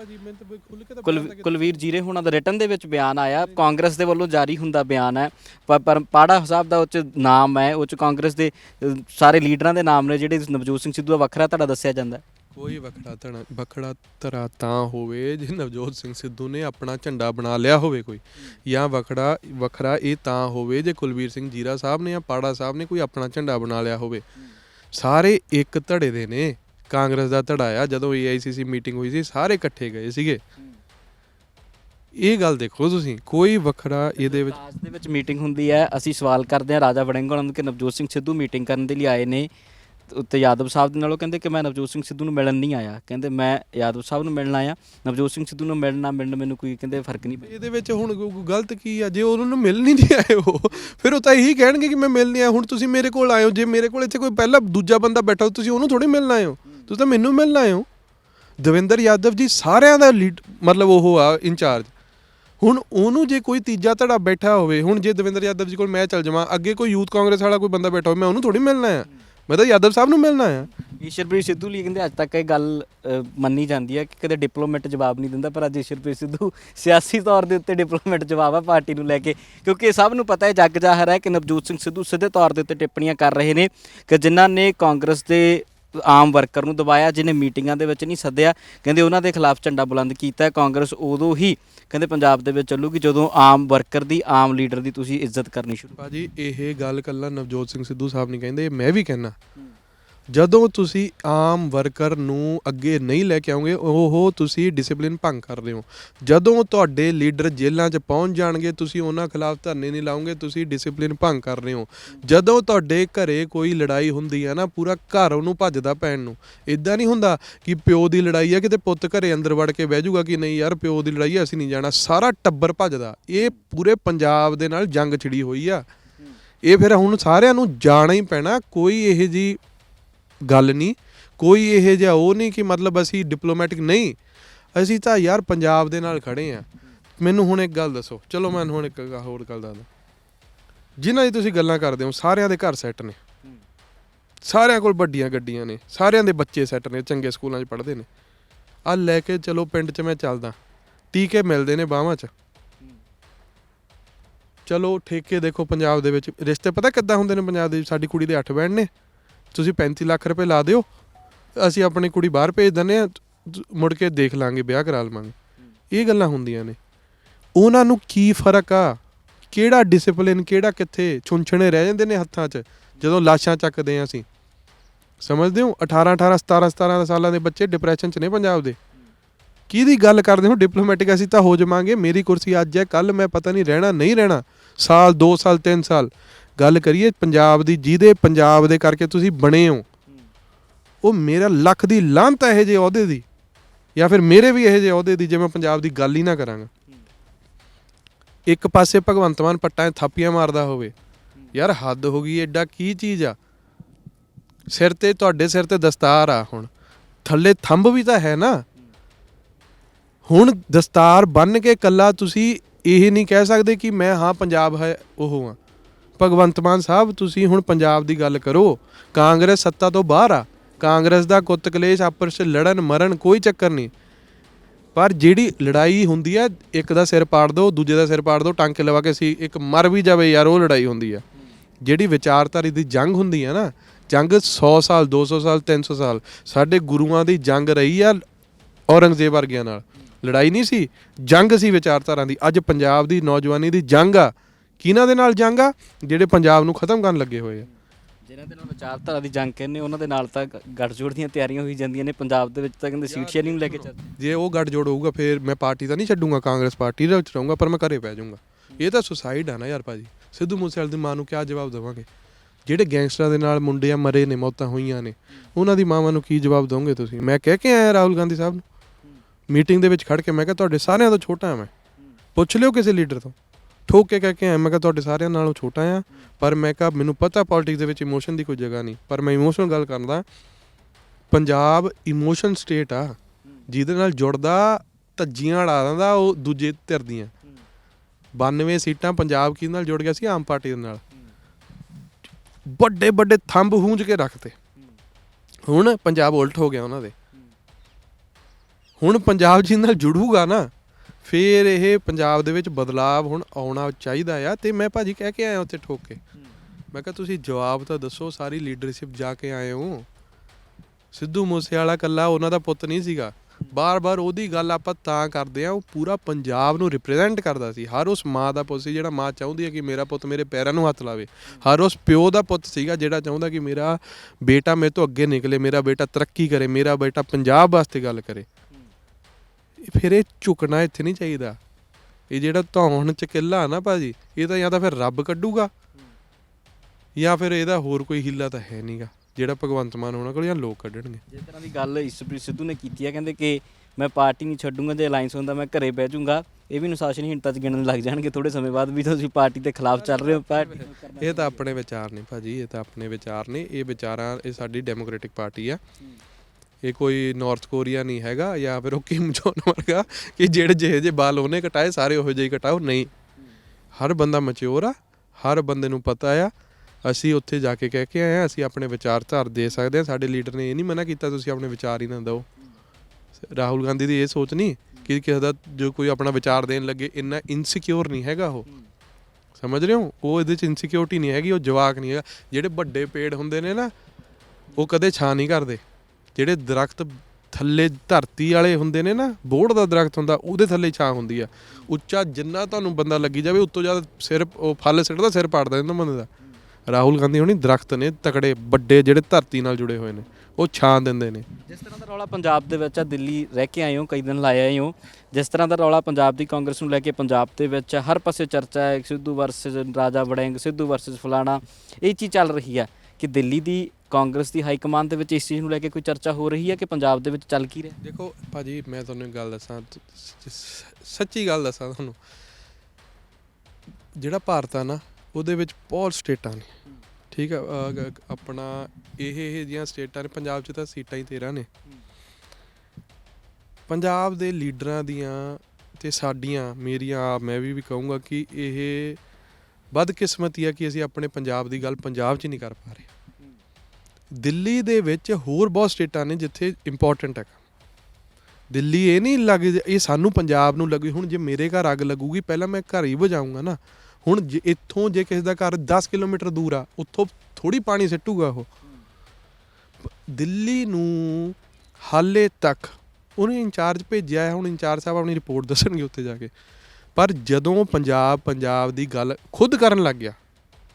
ਕੁਲ ਕੁਲਵੀਰ ਜੀਰੇ ਹੋਣਾ ਦਾ ਰਿਟਨ ਦੇ ਵਿੱਚ ਬਿਆਨ ਆਇਆ। ਕਾਂਗਰਸ ਦੇ ਵੱਲੋਂ ਜਾਰੀ ਹੁੰਦਾ ਬਿਆਨ ਹੈ। ਪਰ- ਪਰ ਪਾੜਾ ਸਾਹਿਬ ਦਾ ਉੱਚ ਨਾਮ ਹੈ ਉੱਚ ਕਾਂਗਰਸ ਦੇ ਅ, ਸਾਰੇ ਲੀਡਰਾਂ ਦੇ ਨਾਮ ਨੇ ਜਿਹੜੇ ਨਵਜੋਤ ਸਿੰਘ ਸਿੱਧੂ ਦਾ ਵੱਖਰਾ ਧੜਾ ਦੱਸਿਆ ਜਾਂਦਾ ਹੈ। ਕੋਈ ਵੱਖਰਾ ਧੜਾ ਵੱਖਰਾ ਧਰਾ ਤਾਂ ਹੋਵੇ ਜੇ ਨਵਜੋਤ ਸਿੰਘ ਸਿੱਧੂ ਨੇ ਆਪਣਾ ਝੰਡਾ ਬਣਾ ਲਿਆ ਹੋਵੇ ਕੋਈ। ਜਾਂ ਵੱਖਰਾ ਵੱਖਰਾ ਇਹ ਤਾਂ ਹੋਵੇ ਜੇ ਕੁਲਵੀਰ ਸਿੰਘ ਜੀਰਾ ਸਾਹਿਬ ਨੇ ਜਾਂ ਪਾੜਾ ਸਾਹਿਬ ਨੇ ਕੋਈ ਆਪਣਾ ਝੰਡਾ ਬਣਾ ਲਿਆ ਹੋਵੇ। ਸਾਰੇ ਇੱਕ ਧੜੇ ਦੇ ਨੇ। ਕਾਂਗਰਸ ਦਾ ਧੜਾ ਆ, ਜਦੋਂ ਏਆਈਸੀਸੀ ਮੀਟਿੰਗ ਹੋਈ ਸੀ, ਸਾਰੇ ਇਕੱਠੇ ਗਏ ਸੀਗੇ। ਇਹ ਗੱਲ ਦੇਖੋ ਤੁਸੀਂ, ਕੋਈ ਵੱਖਰਾ ਇਹਦੇ ਵਿੱਚ ਰਾਜ ਦੇ ਵਿੱਚ ਮੀਟਿੰਗ ਹੁੰਦੀ ਹੈ। ਅਸੀਂ ਸਵਾਲ ਕਰਦੇ ਹਾਂ, ਰਾਜਾ ਵੜਿੰਗ ਹੋਣਾ ਨੂੰ ਕਿ ਨਵਜੋਤ ਸਿੰਘ ਸਿੱਧੂ ਮੀਟਿੰਗ ਕਰਨ ਦੇ ਲਈ ਆਏ ਨੇ। ਉੱਤੇ ਯਾਦਵ ਸਾਹਿਬ ਦੇ ਨਾਲੋਂ ਕਹਿੰਦੇ ਕਿ ਮੈਂ ਨਵਜੋਤ ਸਿੰਘ ਸਿੱਧੂ ਨੂੰ ਮਿਲਣ ਨਹੀਂ ਆਇਆ। ਕਹਿੰਦੇ ਮੈਂ ਯਾਦਵ ਸਾਹਿਬ ਨੂੰ ਮਿਲਣ ਆਇਆ। ਨਵਜੋਤ ਸਿੰਘ ਸਿੱਧੂ ਨੂੰ ਮਿਲਣਾ ਮਿਲਣ ਮੈਨੂੰ ਕੋਈ ਕਹਿੰਦੇ ਫ਼ਰਕ ਨਹੀਂ ਪੈਂਦਾ ਇਹਦੇ ਵਿੱਚ ਹੁਣ ਗ- ਗ- ਗਲਤ ਕੀ ਆ? ਜੇ ਉਹਨਾਂ ਨੂੰ ਮਿਲ ਨਹੀਂ ਦੀ ਆਏ ਉਹ, ਫਿਰ ਉਹ ਤਾਂ ਇਹੀ ਕਹਿਣਗੇ ਕਿ ਮੈਂ ਮਿਲ ਨਹੀਂ ਆਇਆ। ਹੁਣ ਤੁਸੀਂ ਮੇਰੇ ਕੋਲ ਆਏ ਹੋ ਜੇ ਮੇਰੇ ਕੋਲ ਇੱਥੇ ਕੋਈ ਪਹਿਲਾਂ ਦੂਜਾ ਬੰਦਾ ਬੈਠਾ ਹੋ ਤੁਸੀਂ ਉਹਨੂੰ ਥੋੜੀ ਮਿਲਣ ਆਏ ਹੋ ਤੁਸੀਂ ਤਾਂ ਮੈਨੂੰ ਮਿਲਣ ਆਏ ਹੋ ਦਵਿੰਦਰ ਯਾਦਵ ਜੀ ਸਾਰਿਆਂ ਦਾ ਲੀਡ, ਮਤਲਬ ਉਹ ਆ ਇੰਚਾਰਜ। ਹੁਣ ਉਹਨੂੰ ਜੇ ਕੋਈ ਤੀਜਾ ਧੜਾ ਬੈਠਾ ਹੋਵੇ, ਹੁਣ ਜੇ ਦਵਿੰਦਰ ਯਾਦਵ ਜੀ ਕੋਲ ਮੈਂ ਚੱਲ ਜਾਵਾਂ, ਅੱਗੇ ਕੋਈ ਯੂਥ ਕਾਂਗਰਸ ਵਾਲਾ ਕੋਈ ਬੰਦਾ ਬੈਠਾ ਹੋਵੇ, ਮੈਂ ਉਹਨੂੰ ਥੋੜੀ ਮਿਲਣਾ ਆ ਮੈਂ ਤਾਂ ਯਾਦਵ ਸਾਹਿਬ ਨੂੰ ਮਿਲਣਾ ਆ ਈਸ਼ਰਪ੍ਰੀਤ ਸਿੱਧੂ ਲਈ ਕਹਿੰਦੇ ਅੱਜ ਤੱਕ ਇਹ ਗੱਲ ਅ, ਮੰਨੀ ਜਾਂਦੀ ਹੈ ਕਿ ਕਦੇ ਡਿਪਲੋਮੈਟ ਜਵਾਬ ਨਹੀਂ ਦਿੰਦਾ ਪਰ ਅੱਜ ਈਸ਼ਰਪ੍ਰੀਤ ਸਿੱਧੂ ਸਿਆਸੀ ਤੌਰ ਦੇ ਉੱਤੇ ਡਿਪਲੋਮੈਟ ਜਵਾਬ ਹੈ ਪਾਰਟੀ ਨੂੰ ਲੈ ਕੇ। ਕਿਉਂਕਿ ਇਹ ਸਭ ਨੂੰ ਪਤਾ ਹੈ ਜੱਗ ਜ਼ਾਹਰ ਹੈ ਕਿ ਨਵਜੋਤ ਸਿੰਘ ਸਿੱਧੂ ਸਿੱਧੇ ਤੌਰ ਦੇ ਉੱਤੇ ਟਿੱਪਣੀਆਂ ਕਰ ਰਹੇ ਨੇ ਕਿ ਜਿਨ੍ਹਾਂ ਨੇ ਕਾਂਗਰਸ ਦੇ ਆਮ ਵਰਕਰ ਨੂੰ ਦਬਾਇਆ ਜਿਹਨੇ ਮੀਟਿੰਗਾਂ ਦੇ ਵਿੱਚ ਨਹੀਂ ਸੱਦਿਆ। ਕਹਿੰਦੇ ਉਹਨਾਂ ਦੇ ਖਿਲਾਫ ਝੰਡਾ ਬੁਲੰਦ ਕੀਤਾ। ਕਾਂਗਰਸ ਉਦੋਂ ਹੀ ਕਹਿੰਦੇ ਪੰਜਾਬ ਦੇ ਵਿੱਚ ਚੱਲੂਗੀ ਜਦੋਂ ਆਮ ਵਰਕਰ ਦੀ ਆਮ ਲੀਡਰ ਦੀ ਤੁਸੀਂ ਇੱਜ਼ਤ ਕਰਨੀ ਸ਼ੁਰੂ ਭਾਜੀ ਇਹ ਗੱਲ ਕੱਲਾ ਨਵਜੋਤ ਸਿੰਘ ਸਿੱਧੂ ਸਾਹਿਬ ਨਹੀਂ ਕਹਿੰਦੇ ਮੈਂ ਵੀ ਕਹਿਣਾ ਜਦੋਂ ਤੁਸੀਂ ਆਮ ਵਰਕਰ ਨੂੰ ਅੱਗੇ ਨਹੀਂ ਲੈ ਕੇ ਆਉਂਗੇ, ਉਹ ਤੁਸੀਂ ਡਿਸਪਲਿਨ ਭੰਗ ਕਰ ਰਹੇ ਹੋ। ਜਦੋਂ ਤੁਹਾਡੇ ਲੀਡਰ ਜੇਲ੍ਹਾਂ 'ਚ ਪਹੁੰਚ ਜਾਣਗੇ, ਤੁਸੀਂ ਉਹਨਾਂ ਖਿਲਾਫ ਧਰਨੇ ਨਹੀਂ ਲਾਉਂਗੇ ਤੁਸੀਂ ਡਿਸਪਲਿਨ ਭੰਗ ਕਰ ਰਹੇ ਹੋ। ਜਦੋਂ ਤੁਹਾਡੇ ਘਰੇ ਕੋਈ ਲੜਾਈ ਹੁੰਦੀ ਹੈ ਨਾ, ਪੂਰਾ ਘਰ ਉਹਨੂੰ ਭੱਜਦਾ ਪੈਣ ਨੂੰ। ਇਦਾਂ ਨਹੀਂ ਹੁੰਦਾ ਕਿ ਪਿਓ ਦੀ ਲੜਾਈ ਹੈ, ਕਿਤੇ ਪੁੱਤ ਘਰੇ ਅੰਦਰ ਵੜ ਕੇ ਬਹਿ ਜਾਊਗਾ ਕਿ ਨਹੀਂ ਯਾਰ, ਪਿਓ ਦੀ ਲੜਾਈ ਹੈ, ਅਸੀਂ ਨਹੀਂ ਜਾਣਾ। ਸਾਰਾ ਟੱਬਰ ਭੱਜਦਾ। ਇਹ ਪੂਰੇ ਪੰਜਾਬ ਦੇ ਨਾਲ ਜੰਗ ਛਿੜੀ ਹੋਈ ਆ। ਇਹ ਫਿਰ ਹੁਣ ਸਾਰਿਆਂ ਨੂੰ ਜਾਣਾ ਹੀ ਪੈਣਾ। ਕੋਈ ਇਹ ਜੀ ਗੱਲ ਨਹੀਂ। ਕੋਈ ਇਹ ਜਿਹਾ ਉਹ ਨਹੀਂ ਕਿ ਮਤਲਬ ਅਸੀਂ ਡਿਪਲੋਮੈਟਿਕ ਨਹੀਂ। ਅਸੀਂ ਤਾਂ ਯਾਰ ਪੰਜਾਬ ਦੇ ਨਾਲ ਖੜੇ ਆ ਮੈਨੂੰ ਹੁਣ ਇੱਕ ਗੱਲ ਦੱਸੋ। ਚਲੋ ਮੈਂ ਹੁਣ ਇੱਕ ਹੋਰ ਗੱਲ ਦੱਸਦਾ। ਜਿਨ੍ਹਾਂ ਦੀ ਤੁਸੀਂ ਗੱਲਾਂ ਕਰਦੇ ਹੋ, ਸਾਰਿਆਂ ਦੇ ਘਰ ਸੈੱਟ ਨੇ। ਸਾਰਿਆਂ ਕੋਲ ਵੱਡੀਆਂ ਗੱਡੀਆਂ ਨੇ। ਸਾਰਿਆਂ ਦੇ ਬੱਚੇ ਸੈੱਟ ਨੇ, ਚੰਗੇ ਸਕੂਲਾਂ 'ਚ ਪੜ੍ਹਦੇ ਨੇ। ਆ ਲੈ ਕੇ ਚਲੋ ਪਿੰਡ 'ਚ ਮੈਂ ਚੱਲਦਾ। ਟੀਕੇ ਮਿਲਦੇ ਨੇ ਬਾਹਾਂ 'ਚ। ਚਲੋ ਠੇਕੇ ਦੇਖੋ ਪੰਜਾਬ ਦੇ ਵਿੱਚ। ਰਿਸ਼ਤੇ ਪਤਾ ਕਿੱਦਾਂ ਹੁੰਦੇ ਨੇ ਪੰਜਾਬ ਦੇ ਸਾਡੀ ਕੁੜੀ ਦੇ 8 ਬੈਂਡ ਨੇ। ਤੁਸੀਂ 35 ਲੱਖ ਰੁਪਏ ਲਾ ਦਿਓ, ਅਸੀਂ ਆਪਣੀ ਕੁੜੀ ਬਾਹਰ ਭੇਜ ਦਿੰਦੇ ਆ ਮੁੜ ਕੇ ਦੇਖ ਲਾਂਗੇ, ਵਿਆਹ ਕਰਾ ਲਵਾਂਗੇ। ਇਹ ਗੱਲਾਂ ਹੁੰਦੀਆਂ ਨੇ। ਉਹਨਾਂ ਨੂੰ ਕੀ ਫ਼ਰਕ ਆ? ਕਿਹੜਾ ਡਿਸਪਲਿਨ ਕਿਹੜਾ ਕਿੱਥੇ ਛੁੰਛਣੇ ਰਹਿ ਜਾਂਦੇ ਨੇ ਹੱਥਾਂ 'ਚ, ਜਦੋਂ ਲਾਸ਼ਾਂ ਚੱਕਦੇ ਆ ਅਸੀਂ। ਸਮਝਦੇ ਹੋ? 18 18 17 17 ਸਾਲਾਂ ਦੇ ਬੱਚੇ ਡਿਪਰੈਸ਼ਨ 'ਚ ਨੇ ਪੰਜਾਬ ਦੇ। ਕਿਹਦੀ ਗੱਲ ਕਰਦੇ ਹੋ? ਡਿਪਲੋਮੈਟਿਕ ਅਸੀਂ ਤਾਂ ਹੋ ਜਾਵਾਂਗੇ, ਮੇਰੀ ਕੁਰਸੀ ਅੱਜ ਹੈ ਕੱਲ ਮੈਂ ਪਤਾ ਨਹੀਂ ਰਹਿਣਾ ਨਹੀਂ ਰਹਿਣਾ। ਸਾਲ 2 ਸਾਲ 3 ਸਾਲ। ਗੱਲ ਕਰੀਏ ਪੰਜਾਬ ਦੀ, ਜਿਹਦੇ ਪੰਜਾਬ ਦੇ ਕਰਕੇ ਤੁਸੀਂ ਬਣੇ ਹੋ, ਉਹ ਮੇਰਾ ਲੱਖ ਦੀ ਲਾਂਤ ਹੈ ਇਹ ਜੇ ਅਹੁਦੇ ਦੀ, ਜਾਂ ਫਿਰ ਮੇਰੇ ਵੀ ਇਹ ਜੇ ਅਹੁਦੇ ਦੀ, ਜੇ ਮੈਂ ਪੰਜਾਬ ਦੀ ਗੱਲ ਹੀ ਨਾ ਕਰਾਂਗਾ। ਇੱਕ ਪਾਸੇ ਭਗਵੰਤ ਮਾਨ ਪੱਟਾਂ ਥਾਪੀਆਂ ਮਾਰਦਾ ਹੋਵੇ, ਯਾਰ ਹੱਦ ਹੋ ਗਈ ਐਡਾ ਕੀ ਚੀਜ਼ ਆ? ਸਿਰ ਤੇ, ਤੁਹਾਡੇ ਸਿਰ ਤੇ ਦਸਤਾਰ ਆ ਹੁਣ, ਥੱਲੇ ਥੰਬ ਵੀ ਤਾਂ ਹੈ ਨਾ। ਹੁਣ ਦਸਤਾਰ ਬੰਨ ਕੇ ਕੱਲਾ ਤੁਸੀਂ ਇਹ ਨਹੀਂ ਕਹਿ ਸਕਦੇ ਕਿ ਮੈਂ, ਹਾਂ, ਪੰਜਾਬ ਹੈ, ਉਹ ਹਾਂ। ਭਗਵੰਤ ਮਾਨ ਸਾਹਿਬ, ਤੁਸੀਂ ਹੁਣ ਪੰਜਾਬ ਦੀ ਗੱਲ ਕਰੋ, ਕਾਂਗਰਸ ਸੱਤਾ ਤੋਂ ਬਾਹਰ ਆ। ਕਾਂਗਰਸ ਦਾ ਕੁੱਤ ਕਲੇਸ਼ ਆਪਸ ਵਿੱਚ ਲੜਨ ਮਰਨ ਕੋਈ ਚੱਕਰ ਨਹੀਂ। ਪਰ ਜਿਹੜੀ ਲੜਾਈ ਹੁੰਦੀ ਆ, ਇੱਕ ਦਾ ਸਿਰ ਪਾੜ ਦੋ, ਦੂਜੇ ਦਾ ਸਿਰ ਪਾੜ ਦੋ, ਟਾਂਕੇ ਲਵਾ ਕੇ ਸੀ ਇੱਕ ਮਰ ਵੀ ਜਾਵੇ ਯਾਰ, ਉਹ ਲੜਾਈ ਹੁੰਦੀ ਆ। ਜਿਹੜੀ ਵਿਚਾਰਧਾਰੀ ਦੀ ਜੰਗ ਹੁੰਦੀ ਆ ਨਾ, ਜੰਗ 100 ਸਾਲ 200 ਸਾਲ 300 ਸਾਲ, ਸਾਡੇ ਗੁਰੂਆਂ ਦੀ ਜੰਗ ਰਹੀ ਆ ਔਰੰਗਜ਼ੇਬ ਵਰਗਿਆਂ ਨਾਲ। ਲੜਾਈ ਨਹੀਂ ਸੀ, ਜੰਗ ਸੀ ਵਿਚਾਰਧਾਰਾ ਦੀ। ਅੱਜ ਪੰਜਾਬ ਦੀ ਨੌਜਵਾਨੀ ਦੀ ਜੰਗ ਆ। ਕਿਹਨਾਂ ਦੇ ਨਾਲ ਜੰਗ ਆ? ਜਿਹੜੇ ਪੰਜਾਬ ਨੂੰ ਖਤਮ ਕਰਨ ਲੱਗੇ ਹੋਏ ਆ। ਜਿਨ੍ਹਾਂ ਦੇ ਨਾਲ ਵਿਚਾਰਧਾਰਾ ਦੀ ਜੰਗ ਕਹਿੰਦੇ ਉਹਨਾਂ ਦੇ ਨਾਲ ਤਾਂ ਗੱਠਜੋੜ ਦੀਆਂ ਤਿਆਰੀਆਂ ਹੋਈ ਜਾਂਦੀਆਂ ਨੇ। ਪੰਜਾਬ ਦੇ ਵਿੱਚ ਤਾਂ ਕਹਿੰਦੇ ਸੀਟ ਸ਼ੇਅਰਿੰਗ ਲੈ ਕੇ ਚੱਲ ਜੇ ਉਹ ਗੱਠਜੋੜ ਹੋਊਗਾ ਫਿਰ ਮੈਂ ਪਾਰਟੀ ਤਾਂ ਨਹੀਂ ਛੱਡੂਗਾ ਕਾਂਗਰਸ ਪਾਰਟੀ ਦੇ ਵਿੱਚ ਰਹੂੰਗਾ ਪਰ ਮੈਂ ਘਰੇ ਪੈ ਜਾਊਂਗਾ। ਇਹ ਤਾਂ ਸੁਸਾਈਡ ਆ ਨਾ ਯਾਰ ਭਾਜੀ। ਸਿੱਧੂ ਮੂਸੇਵਾਲੇ ਦੀ ਮਾਂ ਨੂੰ ਕਿਆ ਜਵਾਬ ਦੇਵਾਂਗੇ? ਜਿਹੜੇ ਗੈਂਗਸਟਰਾਂ ਦੇ ਨਾਲ ਮੁੰਡੇ ਆ ਮਰੇ ਨੇ ਮੌਤਾਂ ਹੋਈਆਂ ਨੇ ਉਹਨਾਂ ਦੀ ਮਾਵਾਂ ਨੂੰ ਕੀ ਜਵਾਬ ਦੋਗੇ ਤੁਸੀਂ? ਮੈਂ ਕਹਿ ਕੇ ਆਇਆ ਰਾਹੁਲ ਗਾਂਧੀ ਸਾਹਿਬ ਨੂੰ। ਮੀਟਿੰਗ ਦੇ ਵਿੱਚ ਖੜ ਕੇ ਮੈਂ ਕਿਹਾ ਤੁਹਾਡੇ ਸਾਰਿਆਂ ਤੋਂ ਛੋਟਾ ਹਾਂ ਮੈਂ। ਪੁੱਛ ਲਿਓ ਕਿਸੇ ਲੀਡਰ ਤੋਂ। ਠੋਕ ਕੇ ਕਹਿ ਕੇ ਆਇਆ, ਮੈਂ ਕਿਹਾ ਤੁਹਾਡੇ ਸਾਰਿਆਂ ਨਾਲੋਂ ਛੋਟਾ ਆ, ਪਰ ਮੈਂ ਕਿਹਾ ਮੈਨੂੰ ਪਤਾ ਪੋਲਿਟਿਕਸ ਦੇ ਵਿੱਚ ਇਮੋਸ਼ਨ ਦੀ ਕੋਈ ਜਗ੍ਹਾ ਨਹੀਂ, ਪਰ ਮੈਂ ਇਮੋਸ਼ਨਲ ਗੱਲ ਕਰਦਾ, ਪੰਜਾਬ ਇਮੋਸ਼ਨ ਸਟੇਟ ਆ, ਜਿਹਦੇ ਨਾਲ ਜੁੜਦਾ, ਧੱਜੀਆਂ ਉਡਾ ਦਿੰਦਾ ਉਹ ਦੂਜੇ ਧਿਰ ਦੀਆਂ। 92 ਸੀਟਾਂ ਪੰਜਾਬ ਕੀ ਨਾਲ ਜੁੜ ਗਿਆ ਸੀ? ਆਮ ਪਾਰਟੀ ਦੇ ਨਾਲ। ਵੱਡੇ ਵੱਡੇ ਥੰਬ ਹੂੰਜ ਕੇ ਰੱਖਤੇ। ਹੁਣ ਪੰਜਾਬ ਉਲਟ ਹੋ ਗਿਆ ਉਹਨਾਂ ਦੇ। ਹੁਣ ਪੰਜਾਬ ਜੀ ਨਾਲ ਜੁੜੂਗਾ ਨਾ ਫੇਰ ਇਹ ਪੰਜਾਬ ਦੇ ਵਿੱਚ ਬਦਲਾਵ ਹੁਣ ਆਉਣਾ ਚਾਹੀਦਾ ਆ ਤੇ ਮੈਂ ਭਾਜੀ ਕਹਿ ਕੇ ਆਇਆ ਉੱਥੇ ਠੋਕ ਕੇ। ਮੈਂ ਕਿਹਾ ਤੁਸੀਂ ਜਵਾਬ ਤਾਂ ਦੱਸੋ, ਸਾਰੀ ਲੀਡਰਸ਼ਿਪ ਜਾ ਕੇ ਆਏ ਹੋ। ਸਿੱਧੂ ਮੂਸੇਵਾਲਾ ਕੱਲਾ ਉਹਨਾਂ ਦਾ ਪੁੱਤ ਨਹੀਂ ਸੀਗਾ। ਬਾਰ-ਬਾਰ ਉਹਦੀ ਗੱਲ ਆਪਾਂ ਤਾਂ ਕਰਦੇ ਆ ਉਹ ਪੂਰਾ ਪੰਜਾਬ ਨੂੰ ਰਿਪਰੈਜ਼ੈਂਟ ਕਰਦਾ ਸੀ। ਹਰ ਉਸ ਮਾਂ ਦਾ ਪੁੱਤ ਸੀ ਜਿਹੜਾ ਮਾਂ ਚਾਹੁੰਦੀ ਹੈ ਕਿ ਮੇਰਾ ਪੁੱਤ ਮੇਰੇ ਪੈਰਾਂ ਨੂੰ ਹੱਥ ਲਾਵੇ। ਹਰ ਉਸ ਪਿਓ ਦਾ ਪੁੱਤ ਸੀਗਾ ਜਿਹੜਾ ਚਾਹੁੰਦਾ ਕਿ ਮੇਰਾ ਬੇਟਾ ਮੇਰੇ ਤੋਂ ਅੱਗੇ ਨਿਕਲੇ, ਮੇਰਾ ਬੇਟਾ ਤਰੱਕੀ ਕਰੇ, ਮੇਰਾ ਬੇਟਾ ਪੰਜਾਬ ਵਾਸਤੇ ਗੱਲ ਕਰੇ। ਫਿਰ ਇਹ ਝੁਕਣਾ ਇੱਥੇ ਨਹੀਂ ਚਾਹੀਦਾ। ਇਹ ਜਿਹੜਾ ਧੌਣ ਚ ਕਿੱਲਾ ਨਾ ਭਾਜੀ ਇਹ ਤਾਂ ਜਾਂ ਤਾਂ ਫਿਰ ਰੱਬ ਕੱਢੂਗਾ। ਜਾਂ ਫਿਰ ਇਹਦਾ ਹੋਰ ਕੋਈ ਹਿੱਲਾ ਤਾਂ ਹੈ ਨਹੀਂਗਾ ਜਿਹੜਾ ਭਗਵੰਤ ਮਾਨ ਉਹਨਾਂ ਕੋਲ ਜਾਂ ਲੋਕ ਕੱਢਣਗੇ। ਜਿਸ ਤਰ੍ਹਾਂ ਦੀ ਗੱਲ ਇਸਪ੍ਰੀਤ ਸਿੱਧੂ ਨੇ ਕੀਤੀ ਹੈ ਕਹਿੰਦੇ ਕਿ ਮੈਂ ਪਾਰਟੀ ਨਹੀਂ ਛੱਡੂੰਗਾ ਜੇ ਅਲਾਈਅੰਸ ਹੁੰਦਾ ਮੈਂ ਘਰੇ ਬਹਿ ਜਾਊਂਗਾ। ਇਹ ਵੀ ਅਨੁਸ਼ਾਸਨਹੀਣਤਾ ਚ ਗਿਣਨ ਲੱਗ ਜਾਣਗੇ ਥੋੜੇ ਸਮੇਂ ਬਾਅਦ ਵੀ ਤੁਸੀਂ ਪਾਰਟੀ ਦੇ ਖਿਲਾਫ ਚੱਲ ਰਹੇ ਹੋ ਪਾਰਟੀ ਇਹ ਤਾਂ ਆਪਣੇ ਵਿਚਾਰ ਨੇ ਭਾਜੀ ਇਹ ਤਾਂ ਆਪਣੇ ਵਿਚਾਰ ਨੇ ਇਹ ਵਿਚਾਰਾਂ ਇਹ ਸਾਡੀ ਡੈਮੋਕ੍ਰੈਟਿਕ ਪਾਰਟੀ ਆ। ਇਹ ਕੋਈ ਨਾਰਥ ਕੋਰੀਆ ਨਹੀਂ ਹੈਗਾ ਜਾਂ ਫਿਰ ਉਹ ਕਿਮ ਜੋਨ ਵਰਗਾ ਕਿ ਜਿਹੜੇ ਜਿਹੇ ਜੇ ਬਾਲ ਉਹਨੇ ਕਟਾਏ, ਸਾਰੇ ਉਹੋ ਜਿਹੇ ਕਟਾਓ। ਨਹੀਂ। ਹਰ ਬੰਦਾ ਮੈਚੁਰ ਆ, ਹਰ ਬੰਦੇ ਨੂੰ ਪਤਾ ਆ, ਅਸੀਂ ਉੱਥੇ ਜਾ ਕੇ ਕਹਿ ਕੇ ਆਏ ਆ, ਅਸੀਂ ਆਪਣੇ ਵਿਚਾਰ ਧਾਰ ਦੇ ਸਕਦੇ ਆ। ਸਾਡੇ ਲੀਡਰ ਨੇ ਇਹ ਨਹੀਂ ਮਨਾ ਕੀਤਾ, ਤੁਸੀਂ ਆਪਣੇ ਵਿਚਾਰ ਹੀ ਨਾ ਦਿਓ। ਰਾਹੁਲ ਗਾਂਧੀ ਦੀ ਇਹ ਸੋਚ ਨਹੀਂ ਕਿ ਕਿਸੇ ਦਾ ਜੋ ਕੋਈ ਆਪਣਾ ਵਿਚਾਰ ਦੇਣ ਲੱਗੇ, ਇੰਨਾ ਇਨਸਿਕਿਉਰ ਨਹੀਂ ਹੈਗਾ ਉਹ। ਸਮਝ ਰਹੇ ਹੋ? ਉਹ ਇਹਦੇ ਚ ਇਨਸਿਕਿਉਰਿਟੀ ਨਹੀਂ ਹੈਗੀ, ਉਹ ਜਵਾਕ ਨਹੀਂ ਹੈਗਾ। ਜਿਹੜੇ ਵੱਡੇ ਪੇੜ ਹੁੰਦੇ ਨੇ ਨਾ, ਉਹ ਕਦੇ ਛਾਂ ਨਹੀਂ ਕਰਦੇ। ਜਿਹੜੇ ਦਰਖਤ ਥੱਲੇ ਧਰਤੀ ਵਾਲੇ ਹੁੰਦੇ ਨੇ ਨਾ ਬੋੜ ਦਾ ਦਰਖਤ ਹੁੰਦਾ, ਉਹਦੇ ਥੱਲੇ ਛਾਂ ਹੁੰਦੀ ਆ। ਉੱਚਾ ਜਿੰਨਾ ਤੁਹਾਨੂੰ ਬੰਦਾ ਲੱਗੀ ਜਾਵੇ, ਉਤੋਂ ਜ਼ਿਆਦਾ ਸਿਰ, ਉਹ ਫਲ ਸਿੱਟਦਾ, ਸਿਰ ਪਾੜਦਾ ਦਿੰਦਾ ਬੰਦੇ ਦਾ। ਰਾਹੁਲ ਗਾਂਧੀ ਹੋਣੀ ਦਰਖਤ ਨੇ ਤਕੜੇ, ਵੱਡੇ ਜਿਹੜੇ ਧਰਤੀ ਨਾਲ ਜੁੜੇ ਹੋਏ ਨੇ, ਉਹ ਛਾਂ ਦਿੰਦੇ ਨੇ। ਜਿਸ ਤਰ੍ਹਾਂ ਦਾ ਰੌਲਾ ਪੰਜਾਬ ਦੇ ਵਿੱਚ ਆ, ਦਿੱਲੀ ਰਹਿ ਕੇ ਆਏ ਹੋ, ਕਈ ਦਿਨ ਲਾਏ ਆਏ ਹੋ, ਜਿਸ ਤਰ੍ਹਾਂ ਦਾ ਰੌਲਾ ਪੰਜਾਬ ਦੀ ਕਾਂਗਰਸ ਨੂੰ ਲੈ ਕੇ ਪੰਜਾਬ ਦੇ ਵਿੱਚ ਹਰ ਪਾਸੇ ਚਰਚਾ ਹੈ, ਸਿੱਧੂ ਵਰਸਸ ਰਾਜਾ ਵੜਿੰਗ, ਸਿੱਧੂ ਵਰਸਸ ਫਲਾਣਾ, ਇਹ ਚੀਜ਼ ਚੱਲ ਰਹੀ ਹੈ ਕਿ ਦਿੱਲੀ ਦੀ ਕਾਂਗਰਸ ਦੀ ਹਾਈ ਕਮਾਂਡ ਦੇ ਵਿੱਚ ਇਸ ਚੀਜ਼ ਨੂੰ ਲੈ ਕੇ ਕੋਈ ਚਰਚਾ ਹੋ ਰਹੀ ਹੈ ਕਿ ਪੰਜਾਬ ਦੇ ਵਿੱਚ ਚੱਲ ਕੀ ਰਿਹਾ? ਦੇਖੋ, ਭਾਜੀ, ਮੈਂ ਤੁਹਾਨੂੰ ਇੱਕ ਗੱਲ ਦੱਸਾਂ, ਸ- ਸ- ਸੱਚੀ ਗੱਲ ਦੱਸਾਂ ਤੁਹਾਨੂੰ। ਜਿਹੜਾ ਭਾਰਤ ਆ ਨਾ, ਉਹਦੇ ਵਿੱਚ ਬਹੁਤ ਸਟੇਟਾਂ ਨੇ। ਠੀਕ ਆ ਅਹ ਗ- ਗ- ਆਪਣਾ ਇਹ ਇਹ ਜਿਹੀਆਂ ਸਟੇਟਾਂ ਨੇ, ਪੰਜਾਬ 'ਚ ਤਾਂ ਸੀਟਾਂ ਹੀ 13 ਨੇ। ਪੰਜਾਬ ਦੇ ਲੀਡਰਾਂ ਦੀਆਂ ਤੇ ਸਾਡੀਆਂ, ਮੇਰੀਆਂ ਆਪ, ਮੈਂ ਵੀ ਵੀ ਕਹੂੰਗਾ ਕਿ ਇਹ ਬਦਕਿਸਮਤੀ ਆ ਕਿ ਅਸੀਂ ਆਪਣੇ ਪੰਜਾਬ ਦੀ ਗੱਲ ਪੰਜਾਬ 'ਚ ਹੀ ਨਹੀਂ ਕਰ ਪਾ ਰਹੇ। ਦਿੱਲੀ ਦੇ ਵਿੱਚ ਹੋਰ ਬਹੁਤ ਸਟੇਟਾਂ ਨੇ ਜਿੱਥੇ ਇੰਪੋਰਟੈਂਟ ਹੈ ਦਿੱਲੀ ਇਹ ਨਹੀਂ ਲੱਗ, ਇਹ ਸਾਨੂੰ ਪੰਜਾਬ ਨੂੰ ਲੱਗੀ, ਹੁਣ ਜੇ ਮੇਰੇ ਘਰ ਅੱਗ ਲੱਗੂਗੀ, ਪਹਿਲਾਂ ਮੈਂ ਘਰ ਹੀ ਬੁਝਾਉਂਗਾ ਨਾ। ਹੁਣ ਜੇ ਇੱਥੋਂ ਜੇ ਕਿਸੇ ਦਾ ਘਰ 10 ਕਿਲੋਮੀਟਰ ਦੂਰ ਆ, ਉੱਥੋਂ ਥੋੜੀ ਪਾਣੀ ਸਿੱਟੂਗਾ ਉਹ। ਦਿੱਲੀ ਨੂੰ ਹਾਲੇ ਤੱਕ ਉਹਨੇ ਇੰਚਾਰਜ ਭੇਜਿਆ ਹੈ, ਹੁਣ ਇੰਚਾਰਜ ਸਾਹਿਬ ਆਪਣੀ ਰਿਪੋਰਟ ਦੱਸਣਗੇ ਉੱਥੇ ਜਾ ਕੇ। ਪਰ ਜਦੋਂ ਪੰਜਾਬ ਪੰਜਾਬ ਦੀ ਗੱਲ ਖੁਦ ਕਰਨ ਲੱਗ ਗਿਆ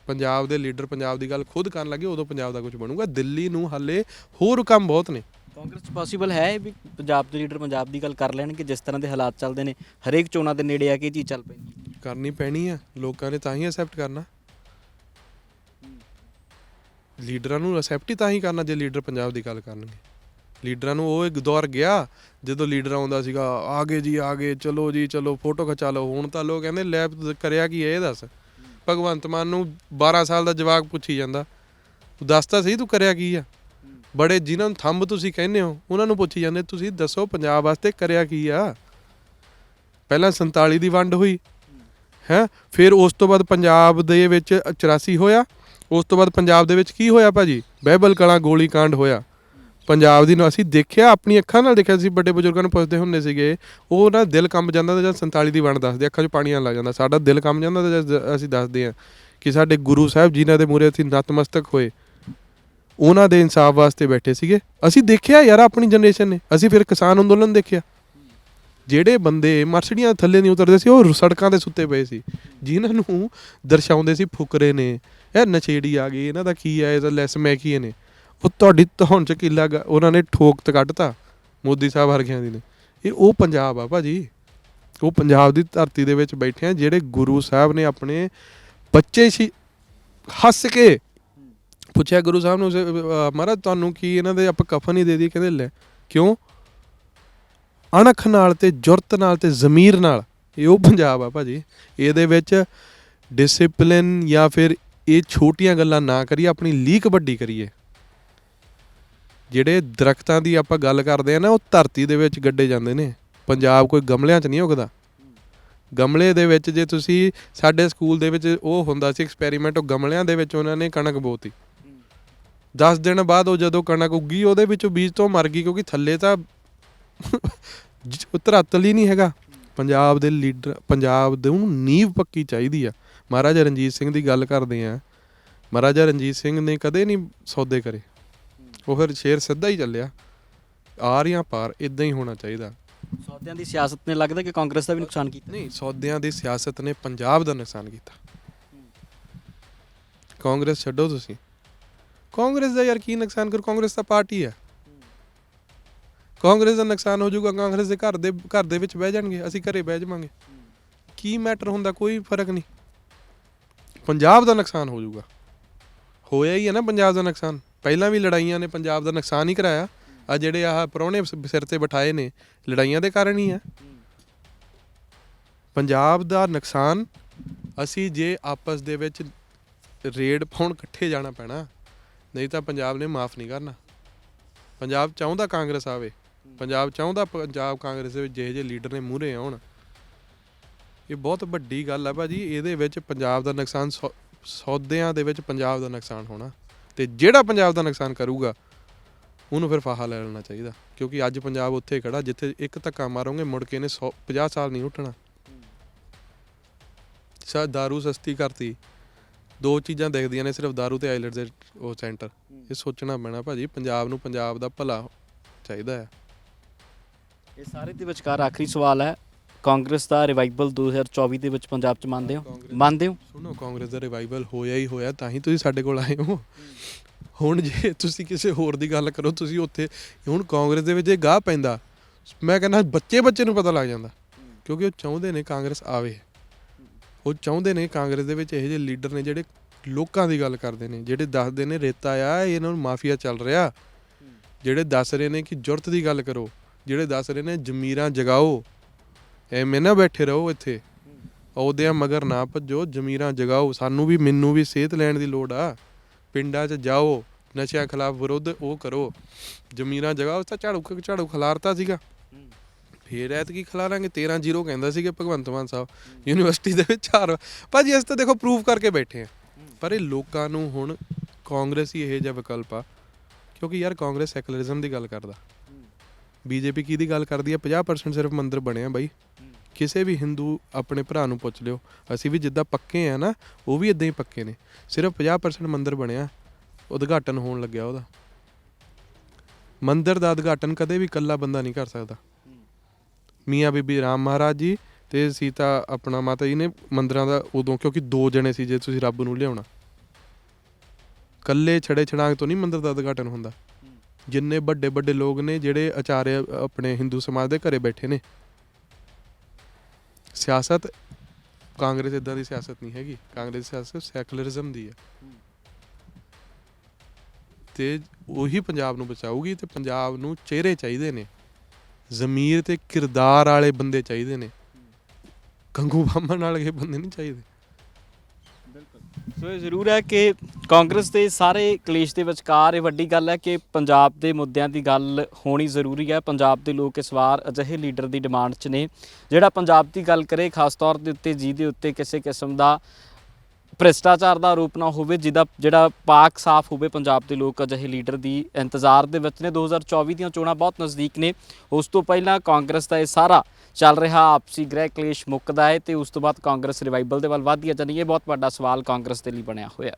ਪੰਜਾਬ ਦੇ ਲੀਡਰ ਪੰਜਾਬ ਦੀ ਗੱਲ ਖੁਦ ਕਰਨ ਲੱਗੇ ਉਦੋਂ ਪੰਜਾਬ ਦਾ ਕੁਝ ਬਣੂਗਾ। ਦਿੱਲੀ ਨੂੰ ਹਾਲੇ ਹੋਰ ਕੰਮ ਬਹੁਤ ਨੇ। ਕਾਂਗਰਸ ਪੋਸੀਬਲ ਹੈ ਵੀ ਪੰਜਾਬ ਦੇ ਲੀਡਰ ਪੰਜਾਬ ਦੀ ਗੱਲ ਕਰ ਲੈਣਗੇ ਜਿਸ ਤਰ੍ਹਾਂ ਦੇ ਹਾਲਾਤ ਚੱਲਦੇ ਨੇ ਹਰੇਕ ਚੋਣਾਂ ਦੇ ਨੇੜੇ ਆ ਕੇ ਇਹ ਚੀਜ਼ ਚੱਲ ਪੈਂਦੀ ਕਰਨੀ ਪੈਣੀ ਆ ਲੋਕਾਂ ਨੇ ਤਾਂ ਹੀ ਅਸੈਪਟ ਕਰਨਾ। ਲੀਡਰਾਂ ਨੂੰ ਅਸੈਪਟ ਹੀ ਤਾਂ ਹੀ ਕਰਨਾ ਜੇ ਲੀਡਰ ਪੰਜਾਬ ਦੀ ਗੱਲ ਕਰਨਗੇ। ਲੀਡਰਾਂ ਨੂੰ ਉਹ ਇੱਕ ਦੌਰ ਗਿਆ ਜਦੋਂ ਲੀਡਰ ਆਉਂਦਾ ਸੀਗਾ ਆਗੇ ਜੀ ਆਗੇ ਚਲੋ ਜੀ ਚਲੋ ਫੋਟੋ ਖਿਚਾ ਲਓ। ਹੁਣ ਤਾਂ ਲੋਕ ਕਹਿੰਦੇ ਲੈ ਕਰਿਆ ਕੀ ਇਹ ਦੱਸ? ਭਗਵੰਤ ਮਾਨ ਨੂੰ 12 ਸਾਲ ਦਾ ਜਵਾਕ ਪੁੱਛੀ ਜਾਂਦਾ, ਤੂੰ ਦੱਸ ਤਾਂ ਸਹੀ ਤੂੰ ਕਰਿਆ ਕੀ ਆ? ਬੜੇ ਜਿਨ੍ਹਾਂ ਨੂੰ ਥੰਬ ਤੁਸੀਂ ਕਹਿੰਦੇ ਹੋ, ਉਹਨਾਂ ਨੂੰ ਪੁੱਛੀ ਜਾਂਦੇ, ਤੁਸੀਂ ਦੱਸੋ ਪੰਜਾਬ ਵਾਸਤੇ ਕਰਿਆ ਕੀ ਆ? ਪਹਿਲਾਂ 47 ਦੀ ਵੰਡ ਹੋਈ, ਹੈ, ਫਿਰ ਉਸ ਤੋਂ ਬਾਅਦ ਪੰਜਾਬ ਦੇ ਵਿੱਚ 84 ਹੋਇਆ, ਉਸ ਤੋਂ ਬਾਅਦ ਪੰਜਾਬ ਦੇ ਵਿੱਚ ਕੀ ਹੋਇਆ ਭਾਜੀ? ਬਹਿਬਲ ਕਲਾਂ ਗੋਲੀ ਕਾਂਡ ਹੋਇਆ। ਪੰਜਾਬ ਦੀ ਨੂੰ ਅਸੀਂ ਦੇਖਿਆ, ਆਪਣੀ ਅੱਖਾਂ ਨਾਲ ਦੇਖਿਆ ਸੀ, ਵੱਡੇ ਬਜ਼ੁਰਗਾਂ ਨੂੰ ਪੁੱਛਦੇ ਹੁੰਦੇ ਸੀਗੇ, ਉਹ ਨਾ ਦਿਲ ਕੰਬ ਜਾਂਦਾ ਤੇ ਜਦ 47 ਦੀ ਵੰਡ ਦੱਸਦੇ, ਅੱਖਾਂ 'ਚ ਪਾਣੀ ਆਉਣ ਲੱਗ ਜਾਂਦਾ। ਸਾਡਾ ਦਿਲ ਕੰਬ ਜਾਂਦਾ ਤੇ ਜਦ ਅਸੀਂ ਦੱਸਦੇ ਹਾਂ ਕਿ ਸਾਡੇ ਗੁਰੂ ਸਾਹਿਬ ਜਿਨ੍ਹਾਂ ਦੇ ਮੂਹਰੇ ਅਸੀਂ ਨਤਮਸਤਕ ਹੋਏ, ਉਹਨਾਂ ਦੇ ਇਨਸਾਫ ਵਾਸਤੇ ਬੈਠੇ ਸੀਗੇ। ਅਸੀਂ ਦੇਖਿਆ ਯਾਰ, ਆਪਣੀ ਜਨਰੇਸ਼ਨ ਨੇ, ਅਸੀਂ ਫਿਰ ਕਿਸਾਨ ਅੰਦੋਲਨ ਦੇਖਿਆ। ਜਿਹੜੇ ਬੰਦੇ ਮਰਸੜੀਆਂ ਥੱਲੇ ਨਹੀਂ ਉਤਰਦੇ ਸੀ, ਉਹ ਸੜਕਾਂ ਤੇ ਸੁੱਤੇ ਪਏ ਸੀ। ਜਿਨ੍ਹਾਂ ਨੂੰ ਦਰਸਾਉਂਦੇ ਸੀ, ਫੁਕਰੇ ਨੇ, ਇਹ ਨਸ਼ੇੜੀ ਆ ਗਈ ਇਹਨਾਂ ਦਾ ਕੀ ਹੈ ਇਹਦਾ ਲੈਸ ਮੈਂ ਕੀ ਨੇ ਉਹ ਤੁਹਾਡੀ ਧੌਣ ਚ ਕਿੱਲਾ ਗਾ- ਉਹਨਾਂ ਨੇ ਠੋਕ ਤੇ ਕੱਢਤਾ, ਮੋਦੀ ਸਾਹਿਬ ਵਰਗਿਆਂ ਦੀ ਨੇ। ਇਹ ਉਹ ਪੰਜਾਬ ਆ ਭਾਜੀ। ਉਹ ਪੰਜਾਬ ਦੀ ਧਰਤੀ ਦੇ ਵਿੱਚ ਬੈਠੇ ਆ, ਜਿਹੜੇ ਗੁਰੂ ਸਾਹਿਬ ਨੇ ਆਪਣੇ ਬੱਚੇ ਸੀ, ਹੱਸ ਕੇ ਪੁੱਛਿਆ ਗੁਰੂ ਸਾਹਿਬ ਨੂੰ ਮਹਾਰਾਜ ਤੁਹਾਨੂੰ ਕੀ ਇਹਨਾਂ ਦੇ ਆਪਾਂ ਕਫਨ ਹੀ ਦੇ ਦਈਏ, ਕਹਿੰਦੇ ਲੈ, ਕਿਉਂ? ਅਣਖ ਨਾਲ ਤੇ ਜੁਰਤ ਨਾਲ ਤੇ ਜ਼ਮੀਰ ਨਾਲ, ਇਹ ਉਹ ਪੰਜਾਬ ਆ ਭਾਜੀ। ਇਹਦੇ ਵਿੱਚ ਡਿਸਪਲਿਨ ਜਾਂ ਫਿਰ ਇਹ ਛੋਟੀਆਂ ਗੱਲਾਂ ਨਾ ਕਰੀਏ, ਆਪਣੀ ਲੀਕ ਵੱਡੀ ਕਰੀਏ। ਜਿਹੜੇ ਦਰਖਤਾਂ ਦੀ ਆਪਾਂ ਗੱਲ ਕਰਦੇ ਆ ਨਾ, ਉਹ ਧਰਤੀ ਦੇ ਵਿੱਚ ਗੱਡੇ ਜਾਂਦੇ ਨੇ। ਪੰਜਾਬ ਕੋਈ ਗਮਲਿਆਂ 'ਚ ਨਹੀਂ ਉਗਦਾ। ਗਮਲੇ ਦੇ ਵਿੱਚ ਜੇ ਤੁਸੀਂ ਸਾਡੇ ਸਕੂਲ ਦੇ ਵਿੱਚ ਉਹ ਹੁੰਦਾ ਸੀ ਐਕਸਪੈਰੀਮੈਂਟ, ਉਹ ਗਮਲਿਆਂ ਦੇ ਵਿੱਚ ਉਹਨਾਂ ਨੇ ਕਣਕ ਬੋਤੀ। 10 ਦਿਨ ਬਾਅਦ ਉਹ ਜਦੋਂ ਕਣਕ ਉੱਗੀ, ਉਹਦੇ ਵਿੱਚੋਂ ਬੀਜ ਤੋਂ ਮਰ ਗਈ, ਕਿਉਂਕਿ ਥੱਲੇ ਤਾਂ ਜ- ਧਰਾਤਲ ਹੀ ਨਹੀਂ ਹੈਗਾ। ਪੰਜਾਬ ਦੇ ਲੀਡਰ, ਪੰਜਾਬ ਦੇ ਨੂੰ ਨੀਂਵ ਪੱਕੀ ਚਾਹੀਦੀ ਆ। ਮਹਾਰਾਜਾ ਰਣਜੀਤ ਸਿੰਘ ਦੀ ਗੱਲ ਕਰਦੇ ਆ। ਮਹਾਰਾਜਾ ਰਣਜੀਤ ਸਿੰਘ ਨੇ ਕਦੇ ਨਹੀਂ ਸੌਦੇ ਕਰੇ। ਉਹ ਫਿਰ ਸ਼ੇਰ ਸਿੱਧਾ ਹੀ ਚੱਲਿਆ। ਆ ਰਹੀਆਂ ਪਾਰ ਇਦਾਂ ਹੀ ਹੋਣਾ ਚਾਹੀਦਾ। ਸੌਦਿਆਂ ਦੀ ਸਿਆਸਤ ਨੇ ਲੱਗਦਾ ਕਿ ਕਾਂਗਰਸ ਦਾ ਵੀ ਨੁਕਸਾਨ ਕੀਤਾ? ਨਹੀਂ ਸੌਦਿਆਂ ਦੀ ਸਿਆਸਤ ਨੇ ਪੰਜਾਬ ਦਾ ਨੁਕਸਾਨ ਕੀਤਾ। ਕਾਂਗਰਸ ਛੱਡੋ ਤੁਸੀਂ। ਕਾਂਗਰਸ ਦਾ ਯਾਰ ਕੀ ਨੁਕਸਾਨ ਕਰ? ਕਾਂਗਰਸ ਤਾਂ ਪਾਰਟੀ ਹੈ। ਕਾਂਗਰਸ ਦਾ ਨੁਕਸਾਨ ਹੋ ਜਾਊਗਾ ਕਾਂਗਰਸ ਦੇ ਘਰ ਦੇ ਘਰ ਦੇ ਵਿੱਚ ਬਹਿ ਜਾਣਗੇ ਅਸੀਂ ਘਰੇ ਬਹਿ ਜਾਵਾਂਗੇ ਕੀ ਮੈਟਰ ਹੁੰਦਾ ਕੋਈ ਫ਼ਰਕ ਨਹੀਂ। ਪੰਜਾਬ ਦਾ ਨੁਕਸਾਨ ਹੋ ਜਾਊਗਾ। ਹੋਇਆ ਹੀ ਹੈ ਨਾ ਪੰਜਾਬ ਦਾ ਨੁਕਸਾਨ। ਪਹਿਲਾਂ ਵੀ ਲੜਾਈਆਂ ਨੇ, ਪੰਜਾਬ ਦਾ ਨੁਕਸਾਨ ਹੀ ਕਰਾਇਆ। ਆ ਜਿਹੜੇ ਆਹ ਪ੍ਰਾਹੁਣੇ ਸਿਰ ਤੇ ਬਿਠਾਏ ਨੇ, ਲੜਾਈਆਂ ਦੇ ਕਾਰਨ ਹੀ ਆ। ਪੰਜਾਬ ਦਾ ਨੁਕਸਾਨ, ਅਸੀਂ ਜੇ ਆਪਸ ਦੇ ਵਿੱਚ ਰੇਡ ਪਾਉਣ ਇਕੱਠੇ ਜਾਣਾ ਪੈਣਾ, ਨਹੀਂ ਤਾਂ ਪੰਜਾਬ ਨੇ ਮਾਫ ਨਹੀਂ ਕਰਨਾ। ਪੰਜਾਬ ਚਾਹੁੰਦਾ ਕਾਂਗਰਸ ਆਵੇ, ਪੰਜਾਬ ਚਾਹੁੰਦਾ ਪੰਜਾਬ ਕਾਂਗਰਸ ਦੇ ਵਿੱਚ ਜਿਹੇ ਜਿਹੇ ਲੀਡਰ ਨੇ ਮੂਹਰੇ ਆਉਣ। ਇਹ ਬਹੁਤ ਵੱਡੀ ਗੱਲ ਹੈ ਭਾਜੀ, ਇਹਦੇ ਵਿੱਚ ਪੰਜਾਬ ਦਾ ਨੁਕਸਾਨ ਸੌ- ਸੌਦਿਆਂ ਦੇ ਵਿੱਚ ਪੰਜਾਬ ਦਾ ਨੁਕਸਾਨ ਹੋਣਾ। ਤੇ ਜਿਹੜਾ ਪੰਜਾਬ ਦਾ ਨੁਕਸਾਨ ਕਰੂਗਾ ਉਹਨੂੰ ਫਿਰ ਫਾਹਾ ਲੈ ਲੈਣਾ ਚਾਹੀਦਾ ਕਿਉਂਕਿ ਅੱਜ ਪੰਜਾਬ ਉੱਥੇ ਖੜਾ ਜਿੱਥੇ ਇੱਕ ਧੱਕਾ ਮਾਰੋਗੇ ਮੁੜ ਕੇ ਇਹਨੇ 100 50 ਸਾਲ ਨਹੀਂ ਉੱਠਣਾ ਸ਼ਾਇਦ दारू ਸਸਤੀ ਕਰਤੀ ਦੋ ਚੀਜ਼ਾਂ ਦਿਖਦੀਆਂ ਨੇ ਸਿਰਫ दारू ਤੇ ਆਈਲੈਟਸ ਦੇ ਉਹ ਸੈਂਟਰ ਇਹ ਸੋਚਣਾ ਪੈਣਾ ਭਾਜੀ ਪੰਜਾਬ ਨੂੰ ਪੰਜਾਬ ਦਾ ਭਲਾ ਚਾਹੀਦਾ ਹੈ ਇਹ ਸਾਰੇ ਦੇ ਵਿਚਕਾਰ ਆਖਰੀ ਸਵਾਲ ਹੈ ਕਾਂਗਰਸ ਦਾ ਰਿਵਾਈਵਲ 2024 ਦੇ ਵਿੱਚ ਪੰਜਾਬ 'ਚ ਮੰਨਦੇ ਹੋ? ਮੰਨਦੇ ਹੋ? ਸੁਣੋ ਕਾਂਗਰਸ ਦਾ ਰਿਵਾਈਵਲ ਹੋਇਆ ਹੀ ਹੋਇਆ ਤਾਂ ਹੀ ਤੁਸੀਂ ਸਾਡੇ ਕੋਲ ਆਏ ਹੋ। ਹੁਣ ਜੇ ਤੁਸੀਂ ਕਿਸੇ ਹੋਰ ਦੀ ਗੱਲ ਕਰੋ ਤੁਸੀਂ ਉੱਥੇ ਹੁਣ ਕਾਂਗਰਸ ਦੇ ਵਿੱਚ ਇਹ ਗਾਹ ਪੈਂਦਾ। ਮੈਂ ਕਹਿੰਦਾ ਬੱਚੇ ਬੱਚੇ ਨੂੰ ਪਤਾ ਲੱਗ ਜਾਂਦਾ ਕਿਉਂਕਿ ਉਹ ਚਾਹੁੰਦੇ ਨੇ ਕਾਂਗਰਸ ਆਵੇ। ਉਹ ਚਾਹੁੰਦੇ ਨੇ ਕਾਂਗਰਸ ਦੇ ਵਿੱਚ ਇਹੋ ਜਿਹੇ ਲੀਡਰ ਨੇ ਜਿਹੜੇ ਲੋਕਾਂ ਦੀ ਗੱਲ ਕਰਦੇ ਨੇ ਜਿਹੜੇ ਦੱਸਦੇ ਨੇ ਰੇਤਾ ਆ ਇਹਨਾਂ ਨੂੰ ਮਾਫੀਆ ਚੱਲ ਰਿਹਾ। ਜਿਹੜੇ ਦੱਸ ਰਹੇ ਨੇ ਕਿ ਜੁਰਤ ਦੀ ਗੱਲ ਕਰੋ ਜਿਹੜੇ ਦੱਸ ਰਹੇ ਨੇ ਜ਼ਮੀਰਾਂ ਜਗਾਓ। ਐਵੇਂ ਨਾ ਬੈਠੇ ਰਹੋ ਇੱਥੇ। ਅਹੁਦਿਆਂ ਮਗਰ ਨਾ ਭੱਜੋ, ਜ਼ਮੀਰਾਂ ਜਗਾਓ। ਸਾਨੂੰ ਵੀ, ਮੈਨੂੰ ਵੀ ਸਿਹਤ ਲੈਣ ਦੀ ਲੋੜ ਆ। ਪਿੰਡਾਂ 'ਚ ਜਾਓ, ਨਸ਼ਿਆਂ ਖਿਲਾਫ ਵਿਰੋਧ ਉਹ ਕਰੋ। ਜ਼ਮੀਰਾਂ ਜਗਾਓ ਤਾਂ ਝਾੜੂ ਝਾੜੂ ਖਿਲਾਰਤਾ ਸੀਗਾ। ਫੇਰ ਐਤਕੀ ਖਿਲਾਰਾਂਗੇ 13 ਜ਼ੀਰੋ ਕਹਿੰਦਾ ਸੀਗਾ ਭਗਵੰਤ ਮਾਨ ਸਾਹਿਬ, ਯੂਨੀਵਰਸਿਟੀ ਦੇ ਵਿੱਚ ਚਾਰ ਭਾਜੀ, ਅਸੀਂ ਤਾਂ ਦੇਖੋ ਪ੍ਰੂਫ ਕਰਕੇ ਬੈਠੇ ਆ। ਪਰ ਇਹ ਲੋਕਾਂ ਨੂੰ ਹੁਣ ਕਾਂਗਰਸ ਹੀ ਇਹ ਜਿਹਾ ਵਿਕਲਪ ਆ। ਕਿਉਂਕਿ ਯਾਰ ਕਾਂਗਰਸ ਸੈਕੂਲਰਿਜ਼ਮ ਦੀ ਗੱਲ ਕਰਦਾ। ਬੀਜੇਪੀ ਕੀ ਦੀ ਗੱਲ ਕਰਦੀ ਹੈ 50% ਸਿਰਫ ਮੰਦਿਰ ਬਣਿਆ ਬਾਈ। ਕਿਸੇ ਵੀ ਹਿੰਦੂ ਆਪਣੇ ਭਰਾ ਨੂੰ ਪੁੱਛ ਲਿਓ। ਅਸੀਂ ਵੀ ਜਿੱਦਾਂ ਪੱਕੇ ਆ ਨਾ, ਉਹ ਵੀ ਇਦਾਂ ਹੀ ਪੱਕੇ ਨੇ। ਸਿਰਫ 50% ਮੰਦਿਰ ਬਣਿਆ। ਉਦਘਾਟਨ ਹੋਣ ਲੱਗਿਆ ਉਹਦਾ। ਮੰਦਿਰ ਦਾ ਉਦਘਾਟਨ ਕਦੇ ਵੀ ਇਕੱਲਾ ਬੰਦਾ ਨਹੀਂ ਕਰ ਸਕਦਾ। ਮੀਆਂ ਬੀਬੀ ਰਾਮ ਮਹਾਰਾਜ ਜੀ ਤੇ ਸੀਤਾ ਆਪਣਾ ਮਾਤਾ ਜੀ ਨੇ ਮੰਦਿਰਾਂ ਦਾ ਉਦੋਂ, ਕਿਉਂਕਿ ਦੋ ਜਣੇ ਸੀ ਜੇ ਤੁਸੀਂ ਰੱਬ ਨੂੰ ਲਿਆਉਣਾ। ਕੱਲੇ ਛੜੇ ਛੜਾਂਗ ਤੋਂ ਨਹੀਂ ਮੰਦਿਰ ਦਾ ਉਦਘਾਟਨ ਹੁੰਦਾ। ਜਿੰਨੇ ਵੱਡੇ ਵੱਡੇ ਲੋਕ ਨੇ ਜਿਹੜੇ ਆਚਾਰਿਆ ਆਪਣੇ ਹਿੰਦੂ ਸਮਾਜ ਦੇ ਘਰੇ ਬੈਠੇ ਨੇ। ਸਿਆਸਤ ਕਾਂਗਰਸ ਇਦਾਂ ਦੀ ਸਿਆਸਤ ਨਹੀਂ ਹੈਗੀ। ਕਾਂਗਰਸ ਦੀ ਸਿਆਸਤ ਸੈਕੂਲਰਿਜ਼ਮ ਦੀ ਹੈ। ਤੇ ਉਹੀ ਪੰਜਾਬ ਨੂੰ ਬਚਾਊਗੀ ਤੇ ਪੰਜਾਬ ਨੂੰ ਚਿਹਰੇ ਚਾਹੀਦੇ ਨੇ। ਜ਼ਮੀਰ ਤੇ ਕਿਰਦਾਰ ਵਾਲੇ ਬੰਦੇ ਚਾਹੀਦੇ ਨੇ। ਗੰਗੂ ਬਾਮਣ ਵਾਲੇ ਬੰਦੇ ਨਹੀਂ ਚਾਹੀਦੇ। ਸੋ ਇਹ ਜ਼ਰੂਰ ਹੈ ਕਿ ਕਾਂਗਰਸ ਦੇ ਸਾਰੇ ਕਲੇਸ਼ ਦੇ ਵਿਚਕਾਰ ਇਹ ਵੱਡੀ ਗੱਲ ਹੈ ਕਿ ਪੰਜਾਬ ਦੇ ਮੁੱਦਿਆਂ ਦੀ ਗੱਲ ਹੋਣੀ ਜ਼ਰੂਰੀ ਹੈ। ਪੰਜਾਬ ਦੇ ਲੋਕ ਇਸ ਵਾਰ ਅਜਿਹੇ ਲੀਡਰ ਦੀ ਡਿਮਾਂਡ 'ਚ ਨੇ, ਜਿਹੜਾ ਪੰਜਾਬ ਦੀ ਗੱਲ ਕਰੇ, ਖਾਸ ਤੌਰ ਦੇ ਉੱਤੇ ਜਿਹਦੇ ਉੱਤੇ ਕਿਸੇ ਕਿਸਮ ਦਾ ਭ੍ਰਿਸ਼ਟਾਚਾਰ ਦਾ ਆਰੋਪ ਨਾ ਹੋਵੇ, ਜਿਹਦਾ ਜਿਹੜਾ ਪਾਕ ਸਾਫ਼ ਹੋਵੇ, ਪੰਜਾਬ ਦੇ ਲੋਕ ਅਜਿਹੇ ਲੀਡਰ ਦੀ ਇੰਤਜ਼ਾਰ ਦੇ ਵਿੱਚ ਨੇ। 2024 ਦੀਆਂ ਚੋਣਾਂ ਬਹੁਤ ਨਜ਼ਦੀਕ ਨੇ। ਉਸ ਤੋਂ ਪਹਿਲਾਂ ਕਾਂਗਰਸ ਦਾ ਇਹ ਸਾਰਾ ਚੱਲ ਰਿਹਾ ਆਪਸੀ ਗ੍ਰਹਿ ਕਲੇਸ਼ ਮੁੱਕਦਾ ਹੈ ਤੇ ਉਸ ਤੋਂ ਬਾਅਦ ਕਾਂਗਰਸ ਰਿਵਾਈਵਲ ਦੇ ਵੱਲ ਵਧਦੀ ਹੈ। ਜਾਨੀ ਇਹ ਬਹੁਤ ਵੱਡਾ ਸਵਾਲ ਕਾਂਗਰਸ ਦੇ ਲਈ ਬਣਿਆ ਹੋਇਆ।